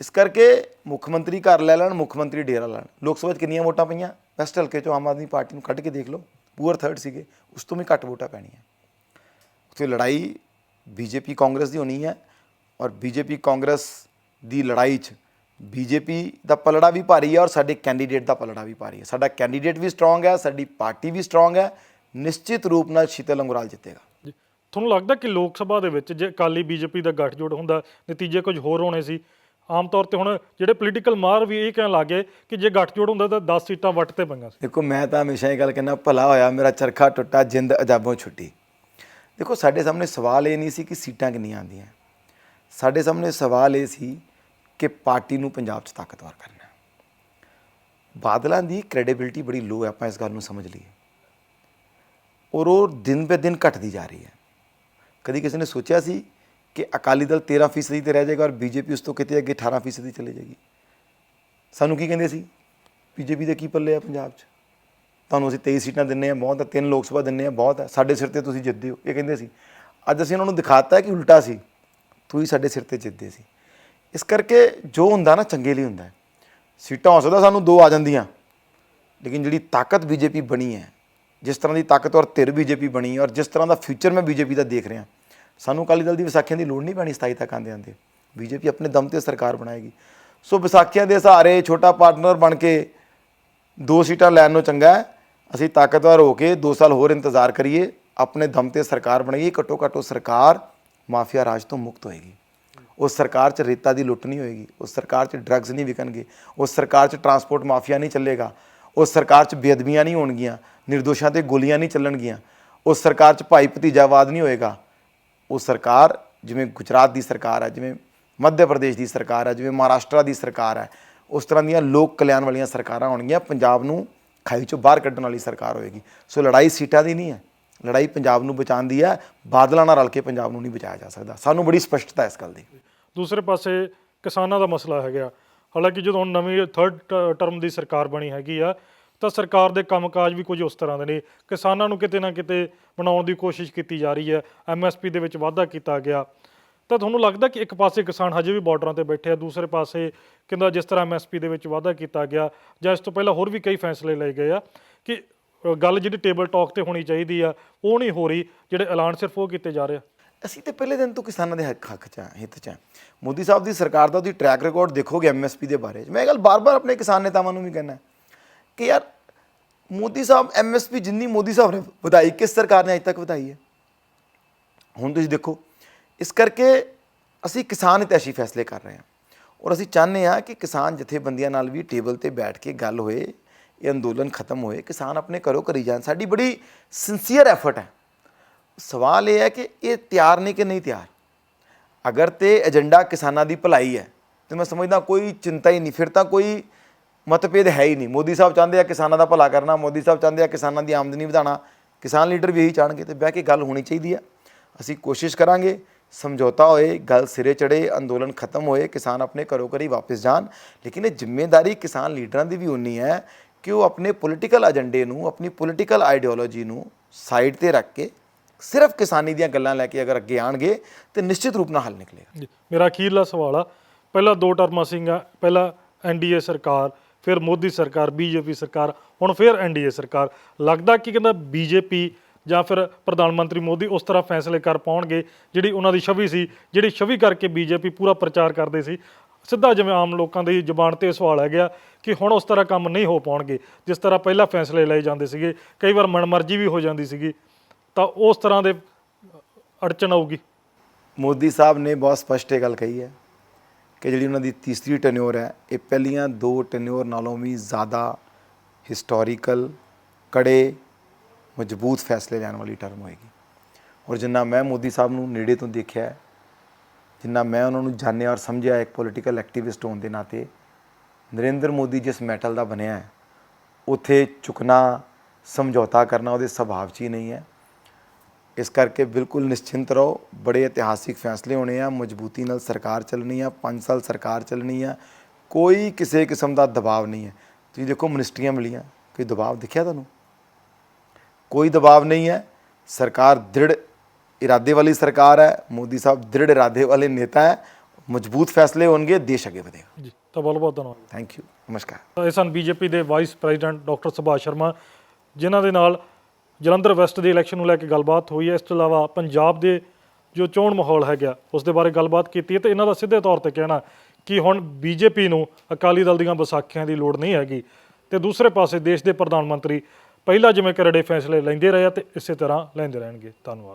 ਇਸ ਕਰਕੇ ਮੁੱਖ ਮੰਤਰੀ ਘਰ ਲੈ ਲੈਣ, ਮੁੱਖ ਮੰਤਰੀ ਡੇਰਾ ਲੈਣ। ਲੋਕ ਸਭਾ 'ਚ ਕਿੰਨੀਆਂ ਵੋਟਾਂ ਪਈਆਂ? ਵੈਸਟ ਹਲਕੇ 'ਚੋਂ ਆਮ ਆਦਮੀ ਪਾਰਟੀ ਨੂੰ ਕੱਢ ਕੇ ਦੇਖ ਲਓ, ਪੂਅਰ ਥਰਡ ਸੀਗੇ, ਉਸ ਤੋਂ ਵੀ ਘੱਟ ਵੋਟਾਂ ਪੈਣੀਆਂ। ਉੱਥੇ ਲੜਾਈ ਬੀਜੇਪੀ ਕਾਂਗਰਸ ਦੀ ਹੋਣੀ ਹੈ ਔਰ ਬੀਜੇਪੀ ਕਾਂਗਰਸ ਦੀ ਲੜਾਈ 'ਚ ਬੀਜੇਪੀ ਦਾ ਪਲੜਾ ਵੀ ਭਾਰੀ ਹੈ ਔਰ ਸਾਡੇ ਕੈਂਡੀਡੇਟ ਦਾ ਪਲੜਾ ਵੀ ਭਾਰੀ ਹੈ। ਸਾਡਾ ਕੈਂਡੀਡੇਟ ਵੀ ਸਟਰੋਂਗ ਹੈ, ਸਾਡੀ ਪਾਰਟੀ ਵੀ ਸਟਰੋਂਗ ਹੈ, ਨਿਸ਼ਚਿਤ ਰੂਪ ਨਾਲ ਸ਼ੀਤਲ ਅੰਗਰਾਲ ਜਿੱਤੇਗਾ। ਤੁਹਾਨੂੰ ਲੱਗਦਾ ਕਿ ਲੋਕ ਸਭਾ ਦੇ ਵਿੱਚ ਜੇ ਅਕਾਲੀ ਬੀਜੇਪੀ ਦਾ ਗੱਠਜੋੜ ਹੁੰਦਾ, ਨਤੀਜੇ ਕੁਝ ਹੋਰ ਹੋਣੇ ਸੀ? ਆਮ ਤੌਰ ਤੇ ਹੁਣ ਜਿਹੜੇ ਪੋਲੀਟੀਕਲ ਮਾਰ ਵੀ ਇਹ ਕਹਿਣ ਲੱਗੇ ਕਿ ਜੇ ਗੱਠਜੋੜ ਹੁੰਦਾ ਤਾਂ 10 ਸੀਟਾਂ ਵੱਟ ਤੇ ਪਈਆਂ ਸੀ। ਦੇਖੋ, ਮੈਂ ਤਾਂ ਹਮੇਸ਼ਾ ਇਹ ਗੱਲ ਕਹਿੰਦਾ, ਭਲਾ ਹੋਇਆ ਮੇਰਾ ਚਰਖਾ ਟੁੱਟਾ, ਜਿੰਦ ਅਜਾਬੋਂ ਛੁੱਟੀ। ਦੇਖੋ, ਸਾਡੇ ਸਾਹਮਣੇ ਸਵਾਲ ਇਹ ਨਹੀਂ ਸੀ ਕਿ ਸੀਟਾਂ ਕਿੰਨੀਆਂ ਆਉਂਦੀਆਂ। ਸਾਡੇ ਸਾਹਮਣੇ ਸਵਾਲ ਇਹ ਸੀ ਕਿ ਪਾਰਟੀ ਨੂੰ ਪੰਜਾਬ 'ਚ ਤਾਕਤਵਰ ਕਰਨਾ। ਬਾਦਲਾਂ ਦੀ ਕ੍ਰੈਡੀਬਿਲਟੀ ਬੜੀ ਲੋ ਹੈ, ਆਪਾਂ ਇਸ ਗੱਲ ਨੂੰ ਸਮਝ ਲਈਏ। ਔਰ ਉਹ ਦਿਨ ਬੇ ਦਿਨ ਘਟਦੀ ਜਾ ਰਹੀ ਹੈ। ਕਦੀ ਕਿਸੇ ਨੇ ਸੋਚਿਆ ਸੀ ਕਿ ਅਕਾਲੀ ਦਲ 13% ਤੇ ਰਹਿ ਜਾਏਗਾ ਔਰ ਬੀਜੇਪੀ ਉਸ ਤੋਂ ਕਿਤੇ ਅੱਗੇ 18% ਦੀ ਚਲੇ ਜਾਏਗੀ? ਸਾਨੂੰ ਕੀ ਕਹਿੰਦੇ ਸੀ? ਬੀਜੇਪੀ ਦੇ ਕੀ ਪੱਲੇ ਆ ਪੰਜਾਬ 'ਚ? ਤੁਹਾਨੂੰ ਅਸੀਂ 23 ਸੀਟਾਂ ਦਿੰਨੇ ਆ, ਬਹੁਤ ਆ, ਤਿੰਨ ਲੋਕ ਸਭਾ ਦਿੰਨੇ ਆ, ਬਹੁਤ ਹੈ ਸਾਡੇ ਸਿਰ ਤੇ ਤੁਸੀਂ ਜਿੱਤਦੇ ਹੋ। ਇਹ ਕਹਿੰਦੇ ਸੀ। ਅੱਜ ਅਸੀਂ ਉਹਨਾਂ ਨੂੰ ਦਿਖਾਤਾ ਕਿ ਉਲਟਾ ਸੀ। ਤੁਸੀਂ ਸਾਡੇ ਸਿਰ ਤੇ ਜਿੱਤਦੇ ਸੀ। ਇਸ ਕਰਕੇ ਜੋ ਹੁੰਦਾ ਨਾ ਚੰਗੇ ਲਈ ਹੁੰਦਾ ਸੀਟਾਂ ਹੋ ਸਕਦਾ ਸਾਨੂੰ ਦੋ ਆ ਜਾਂਦੀਆਂ, ਲੇਕਿਨ ਜਿਹੜੀ ਤਾਕਤ ਬੀਜੇਪੀ ਬਣੀ ਹੈ ਜਿਸ ਤਰ੍ਹਾਂ ਦੀ ਤਾਕਤ ਔਰ ਧਿਰ ਬੀਜੇਪੀ ਬਣੀ ਔਰ ਜਿਸ ਤਰ੍ਹਾਂ ਦਾ ਫਿਊਚਰ ਮੈਂ ਬੀਜੇਪੀ ਦਾ ਦੇਖ ਰਿਹਾ। ਸਾਨੂੰ ਅਕਾਲੀ ਦਲ ਦੀ ਵਿਸਾਖੀਆਂ ਦੀ ਲੋੜ ਨਹੀਂ ਪੈਣੀ 27 ਤੱਕ ਆਂਦੇ ਆਂਦੇ ਬੀਜੇਪੀ ਆਪਣੇ ਦਮ ਤੇ ਸਰਕਾਰ ਬਣਾਏਗੀ। ਸੋ ਵਿਸਾਖੀਆਂ ਦੇ ਸਹਾਰੇ ਛੋਟਾ ਪਾਰਟਨਰ ਬਣ ਕੇ ਦੋ ਸੀਟਾਂ ਲੈਣ ਨੂੰ ਚੰਗਾ ਹੈ। ਅਸੀਂ ਤਾਕਤਵਰ ਹੋ ਕੇ 2 ਸਾਲ ਹੋਰ ਇੰਤਜ਼ਾਰ ਕਰੀਏ। ਆਪਣੇ ਦਮ ਤੇ ਸਰਕਾਰ ਬਣਾਈਏ ਘੱਟੋ ਘੱਟ ਉਹ ਸਰਕਾਰ ਮਾਫੀਆ ਰਾਜ ਤੋਂ ਮੁਕਤ ਹੋਏਗੀ। ਉਸ ਸਰਕਾਰ 'ਚ ਰੇਤਾ ਦੀ ਲੁੱਟ ਨਹੀਂ ਹੋਏਗੀ। ਉਸ ਸਰਕਾਰ 'ਚ ਡਰੱਗਸ ਨਹੀਂ ਵਿਕਣਗੇ। ਉਸ ਸਰਕਾਰ 'ਚ ਟਰਾਂਸਪੋਰਟ ਮਾਫੀਆ ਨਹੀਂ ਚੱਲੇਗਾ। ਉਸ ਸਰਕਾਰ 'ਚ ਬੇਅਦਬੀਆਂ ਨਹੀਂ ਹੋਣਗੀਆਂ, ਨਿਰਦੋਸ਼ਾਂ ਤੇ ਗੋਲੀਆਂ ਨਹੀਂ ਚੱਲਣਗੀਆਂ, ਉਸ ਸਰਕਾਰ 'ਚ ਭਾਈ ਭਤੀਜਾਵਾਦ ਨਹੀਂ ਹੋਏਗਾ। ਉਹ ਸਰਕਾਰ ਜਿਵੇਂ ਗੁਜਰਾਤ ਦੀ ਸਰਕਾਰ ਹੈ, ਜਿਵੇਂ ਮੱਧ ਪ੍ਰਦੇਸ਼ ਦੀ ਸਰਕਾਰ ਹੈ, ਜਿਵੇਂ ਮਹਾਰਾਸ਼ਟਰ ਦੀ ਸਰਕਾਰ ਹੈ, ਉਸ ਤਰ੍ਹਾਂ ਦੀਆਂ ਲੋਕ ਕਲਿਆਣ ਵਾਲੀਆਂ ਸਰਕਾਰਾਂ ਹੋਣਗੀਆਂ, ਪੰਜਾਬ ਨੂੰ ਖਾਈ ਚੋਂ ਬਾਹਰ ਕੱਢਣ ਵਾਲੀ ਸਰਕਾਰ ਹੋਏਗੀ। ਸੋ ਲੜਾਈ ਸੀਟਾਂ ਦੀ ਨਹੀਂ ਹੈ, ਲੜਾਈ ਪੰਜਾਬ ਨੂੰ ਬਚਾਉਣ ਦੀ ਹੈ, ਬਾਦਲਾਂ ਨਾਲ ਰਲ ਕੇ ਪੰਜਾਬ ਨੂੰ ਨਹੀਂ ਬਚਾਇਆ ਜਾ ਸਕਦਾ। ਸਾਨੂੰ ਬੜੀ ਸਪਸ਼ਟਤਾ ਇਸ ਗੱਲ ਦੀ। ਦੂਸਰੇ ਪਾਸੇ ਕਿਸਾਨਾਂ ਦਾ ਮਸਲਾ ਹੈਗਾ। ਹਾਲਾਂਕਿ ਜਦੋਂ ਹੁਣ ਨਵੀਂ ਥਰਡ ਟਰਮ ਦੀ ਸਰਕਾਰ ਬਣੀ ਹੈਗੀ ਆ, ਤਾਂ ਸਰਕਾਰ ਦੇ ਕੰਮਕਾਜ ਵੀ ਕੁਝ ਉਸ ਤਰ੍ਹਾਂ ਦੇ ਨੇ। ਕਿਸਾਨਾਂ ਨੂੰ ਕਿਤੇ ਨਾ ਕਿਤੇ ਬਣਾਉਣ ਦੀ ਕੋਸ਼ਿਸ਼ ਕੀਤੀ ਜਾ ਰਹੀ ਹੈ। ਐਮਐਸਪੀ ਦੇ ਵਿੱਚ ਵਾਧਾ ਕੀਤਾ ਗਿਆ। ਤਾਂ ਤੁਹਾਨੂੰ ਲੱਗਦਾ ਕਿ ਇੱਕ ਪਾਸੇ ਕਿਸਾਨ ਹਜੇ ਵੀ ਬਾਰਡਰਾਂ ਤੇ ਬੈਠੇ ਆ, ਦੂਸਰੇ ਪਾਸੇ ਕਹਿੰਦਾ ਜਿਸ ਤਰ੍ਹਾਂ ਐਮਐਸਪੀ ਦੇ ਵਿੱਚ ਵਾਧਾ ਕੀਤਾ ਗਿਆ, ਜਾਂ ਇਸ ਤੋਂ ਪਹਿਲਾਂ ਹੋਰ ਵੀ ਕਈ ਫੈਸਲੇ ਲਏ ਗਏ ਆ ਕਿ ਗੱਲ ਜਿਹੜੀ ਟੇਬਲ ਟਾਕ ਤੇ ਹੋਣੀ ਚਾਹੀਦੀ ਆ, ਉਹ ਨਹੀਂ ਹੋ ਰਹੀ। ਜਿਹੜੇ ਐਲਾਨ ਸਿਰਫ ਉਹ ਕੀਤੇ ਜਾ ਰਹੇ ਆ। ਅਸੀਂ ਤੇ ਪਹਿਲੇ ਦਿਨ ਤੋਂ ਕਿਸਾਨਾਂ ਦੇ ਹੱਕ ਹੱਕ ਚ ਹਾਂ ਹਿੱਤ ਚ ਹਾਂ ਮੋਦੀ ਸਾਹਿਬ ਦੀ ਸਰਕਾਰ ਦਾ ਉਹਦੀ ਟਰੈਕ ਰਿਕਾਰਡ ਦੇਖੋਗੇ ਐਮਐਸਪੀ ਦੇ ਬਾਰੇ 'ਚ। ਮੈਂ ਇਹ ਗੱਲ ਬਾਰ-ਬਾਰ ਆਪਣੇ ਕਿਸਾਨ ਨੇਤਾਵਾਂ ਨੂੰ ਵੀ ਕਹਿਣਾ ਕਿ ਯਾਰ ਮੋਦੀ ਸਾਹਿਬ ਐਮਐਸਪੀ ਜਿੰਨੀ ਮੋਦੀ ਸਾਹਿਬ ਨੇ ਵਧਾਈ ਕਿਸ ਸਰਕਾਰ ਨੇ ਅਜੇ ਤੱਕ ਵਧਾਈ ਹੈ? ਹੁਣ ਤੁਸੀਂ ਦੇਖੋ, ਇਸ ਕਰਕੇ ਅਸੀਂ ਕਿਸਾਨ ਹਿਤੈਸ਼ੀ ਫੈਸਲੇ ਕਰ ਰਹੇ ਹਾਂ। ਔਰ ਅਸੀਂ ਚਾਹੁੰਦੇ ਹਾਂ ਕਿ ਕਿਸਾਨ ਜਥੇਬੰਦੀਆਂ ਨਾਲ ਵੀ ਟੇਬਲ ਤੇ ਬੈਠ ਕੇ ਗੱਲ ਹੋਏ, ਇਹ ਅੰਦੋਲਨ ਖਤਮ ਹੋਏ। ਕਿਸਾਨ ਆਪਣੇ ਘਰੋਂ ਕਰੀ ਜਾਣ। ਸਾਡੀ ਬੜੀ ਸਿੰਸੀਅਰ ਐਫਰਟ ਹੈ। ਸਵਾਲ ਇਹ ਹੈ ਕਿ ਇਹ ਤਿਆਰ ਨੇ ਕਿ ਨਹੀਂ ਤਿਆਰ? ਅਗਰ ਤੇ ਏਜੰਡਾ ਕਿਸਾਨਾਂ ਦੀ ਭਲਾਈ ਹੈ, ਤੇ ਮੈਂ ਸਮਝਦਾ ਕੋਈ ਚਿੰਤਾ ਹੀ ਨਹੀਂ, ਫਿਰ ਤਾਂ ਕੋਈ ਮਤਭੇਦ ਹੈ ਹੀ ਨਹੀਂ। ਮੋਦੀ ਸਾਹਿਬ ਚਾਹੁੰਦੇ ਆ ਕਿਸਾਨਾਂ ਦਾ ਭਲਾ ਕਰਨਾ, ਮੋਦੀ ਸਾਹਿਬ ਚਾਹੁੰਦੇ ਆ ਕਿਸਾਨਾਂ ਦੀ ਆਮਦਨੀ ਵਧਾਉਣਾ, ਕਿਸਾਨ ਲੀਡਰ ਵੀ ਇਹੀ ਚਾਹਣਗੇ ਤੇ ਬਹਿ ਕੇ ਗੱਲ ਹੋਣੀ ਚਾਹੀਦੀ ਹੈ। ਅਸੀਂ ਕੋਸ਼ਿਸ਼ ਕਰਾਂਗੇ, ਸਮਝੌਤਾ ਹੋਏ, ਗੱਲ ਸਿਰੇ ਚੜੇ ਅੰਦੋਲਨ ਖਤਮ ਹੋਏ, ਕਿਸਾਨ ਆਪਣੇ ਘਰੋਂ ਘਰੀ ਵਾਪਸ ਜਾਣ। ਲੇਕਿਨ ਇਹ ਜ਼ਿੰਮੇਵਾਰੀ ਕਿਸਾਨ ਲੀਡਰਾਂ ਦੀ ਵੀ ਉਨੀ ਹੈ ਕਿ ਉਹ ਆਪਣੇ ਪੋਲੀਟੀਕਲ ਏਜੰਡੇ ਨੂੰ, ਆਪਣੀ ਪੋਲੀਟੀਕਲ ਆਈਡੀਓਲੋਜੀ ਨੂੰ ਸਾਈਡ ਤੇ ਰੱਖ ਕੇ ਸਿਰਫ ਕਿਸਾਨੀ ਦੀਆਂ ਗੱਲਾਂ ਲੈ ਕੇ ਅਗਰ ਅੱਗੇ ਆਣਗੇ, ਤੇ ਨਿਸ਼ਚਿਤ ਰੂਪ ਨਾਲ ਹੱਲ ਨਿਕਲੇਗਾ। ਜੀ, ਮੇਰਾ ਅਖੀਰਲਾ ਸਵਾਲ ਆ। ਪਹਿਲਾਂ ਦੋ ਟਰਮਾਂ ਸੀਗੀਆਂ, ਪਹਿਲਾਂ ਐਨਡੀਏ ਸਰਕਾਰ, ਫਿਰ ਮੋਦੀ ਸਰਕਾਰ ਬੀਜੇਪੀ ਸਰਕਾਰ, ਹੁਣ ਫਿਰ ਐਨਡੀਏ ਸਰਕਾਰ। ਲੱਗਦਾ ਕਿ ਕਹਿੰਦਾ ਬੀਜੇਪੀ ਜਾਂ ਫਿਰ ਪ੍ਰਧਾਨ ਮੰਤਰੀ ਮੋਦੀ ਉਸ ਤਰ੍ਹਾਂ ਫੈਸਲੇ ਕਰ ਪਾਉਣਗੇ ਜਿਹੜੀ ਉਹਨਾਂ ਦੀ ਛਵੀ ਸੀ, ਜਿਹੜੀ ਛਵੀ ਕਰਕੇ ਬੀਜੇਪੀ ਪੂਰਾ ਪ੍ਰਚਾਰ ਕਰਦੇ ਸੀ। ਸਿੱਧਾ ਜਿਵੇਂ ਆਮ ਲੋਕਾਂ ਦੀ ਜ਼ੁਬਾਨ ਤੇ ਸਵਾਲ ਹੈ ਗਿਆ ਕਿ ਹੁਣ ਉਸ ਤਰ੍ਹਾਂ ਕੰਮ ਨਹੀਂ ਹੋ ਪਾਉਣਗੇ, ਜਿਸ ਤਰ੍ਹਾਂ ਪਹਿਲਾਂ ਫੈਸਲੇ ਲਏ ਜਾਂਦੇ ਸੀਗੇ, ਕਈ ਵਾਰ ਮਨਮਰਜ਼ੀ ਵੀ ਹੋ ਜਾਂਦੀ ਸੀਗੀ। ਤਾਂ ਉਸ ਤਰ੍ਹਾਂ ਦੇ ਅੜਚਨ ਆਊਗੀ। ਮੋਦੀ ਸਾਹਿਬ ਨੇ ਬਹੁਤ ਸਪਸ਼ਟ ਇਹ ਗੱਲ ਕਹੀ ਹੈ ਕਿ ਜਿਹੜੀ ਉਹਨਾਂ ਦੀ ਤੀਸਰੀ ਟੈਨਿਓਰ ਹੈ, ਇਹ ਪਹਿਲੀਆਂ ਦੋ ਟੈਨਿਓਰ ਨਾਲੋਂ ਵੀ ਜ਼ਿਆਦਾ ਹਿਸਟੋਰੀਕਲ ਕੜੇ, ਮਜ਼ਬੂਤ ਫੈਸਲੇ ਲੈਣ ਵਾਲੀ ਟਰਮ ਹੋਏਗੀ। ਔਰ ਜਿੰਨਾ ਮੈਂ ਮੋਦੀ ਸਾਹਿਬ ਨੂੰ ਨੇੜੇ ਤੋਂ ਦੇਖਿਆ ਹੈ, ਜਿੰਨਾ ਮੈਂ ਉਹਨਾਂ ਨੂੰ ਜਾਣਿਆ ਔਰ ਸਮਝਿਆ ਇੱਕ ਪੋਲੀਟੀਕਲ ਐਕਟਿਵਿਸਟ ਹੋਣ ਦੇ ਨਾਤੇ, ਨਰਿੰਦਰ ਮੋਦੀ ਜਿਸ ਮੈਟਲ ਦਾ ਬਣਿਆ ਹੈ, ਉਥੇ ਝੁਕਣਾ, ਸਮਝੌਤਾ ਕਰਨਾ ਉਹਦੇ ਸੁਭਾਅ 'ਚ ਹੀ ਨਹੀਂ ਹੈ। ਇਸ ਕਰਕੇ ਬਿਲਕੁਲ ਨਿਸ਼ਚਿੰਤ ਰਹੋ। ਬੜੇ ਇਤਿਹਾਸਿਕ ਫੈਸਲੇ ਹੋਣੇ ਆ। ਮਜ਼ਬੂਤੀ ਨਾਲ ਸਰਕਾਰ ਚੱਲਣੀ ਆ। 5 ਸਾਲ ਸਰਕਾਰ ਚੱਲਣੀ ਆ। ਕੋਈ ਕਿਸੇ ਕਿਸਮ ਦਾ ਦਬਾਅ ਨਹੀਂ ਹੈ। ਤੁਸੀਂ ਦੇਖੋ ਮਿਨਿਸਟਰੀਆਂ ਮਿਲੀਆਂ। ਕੋਈ ਦਬਾਅ ਦਿਖਿਆ ਤੁਹਾਨੂੰ? ਕੋਈ ਦਬਾਅ ਨਹੀਂ ਹੈ। ਸਰਕਾਰ ਦ੍ਰਿੜ ਇਰਾਦੇ ਵਾਲੀ ਸਰਕਾਰ ਹੈ। ਮੋਦੀ ਸਾਹਿਬ ਦ੍ਰਿੜ ਇਰਾਦੇ ਵਾਲੇ ਨੇਤਾ ਹੈ। ਮਜ਼ਬੂਤ ਫੈਸਲੇ ਹੋਣਗੇ। ਦੇਸ਼ ਅੱਗੇ ਵਧੇਗਾ। ਜੀ ਤਾਂ ਬਹੁਤ ਬਹੁਤ ਧੰਨਵਾਦ। ਥੈਂਕ ਯੂ ਨਮਸਕਾਰ। ਇਹ ਸਨ ਬੀਜੇਪੀ ਦੇ vice president doctor Subhash Sharma ਜਿਨ੍ਹਾਂ ਦੇ ਨਾਲ ਜਲੰਧਰ ਵੈਸਟ ਦੇ ਇਲੈਕਸ਼ਨ ਨੂੰ ਲੈ ਕੇ ਗੱਲਬਾਤ ਹੋਈ ਹੈ। ਇਸ ਤੋਂ ਇਲਾਵਾ ਪੰਜਾਬ ਦੇ ਜੋ ਚੋਣ ਮਾਹੌਲ ਹੈਗਾ ਉਸ ਦੇ ਬਾਰੇ ਗੱਲਬਾਤ ਕੀਤੀ ਹੈ ਤੇ ਇਹਨਾਂ ਦਾ ਸਿੱਧੇ ਤੌਰ ਤੇ ਕਹਿਣਾ ਕਿ ਹੁਣ ਬੀਜੇਪੀ ਨੂੰ ਅਕਾਲੀ ਦਲ ਦੀਆਂ ਵਿਸਾਖੀਆਂ ਦੀ ਲੋੜ ਨਹੀਂ ਹੈਗੀ। ਤੇ ਦੂਸਰੇ ਪਾਸੇ ਦੇਸ਼ ਦੇ ਪ੍ਰਧਾਨ ਮੰਤਰੀ ਪਹਿਲਾਂ ਜਿਵੇਂ ਕਰੜੇ ਫੈਸਲੇ ਲੈਂਦੇ ਰਹੇ ਆ ਤੇ ਇਸੇ ਤਰ੍ਹਾਂ ਲੈਂਦੇ ਰਹਿਣਗੇ। ਧੰਨਵਾਦ।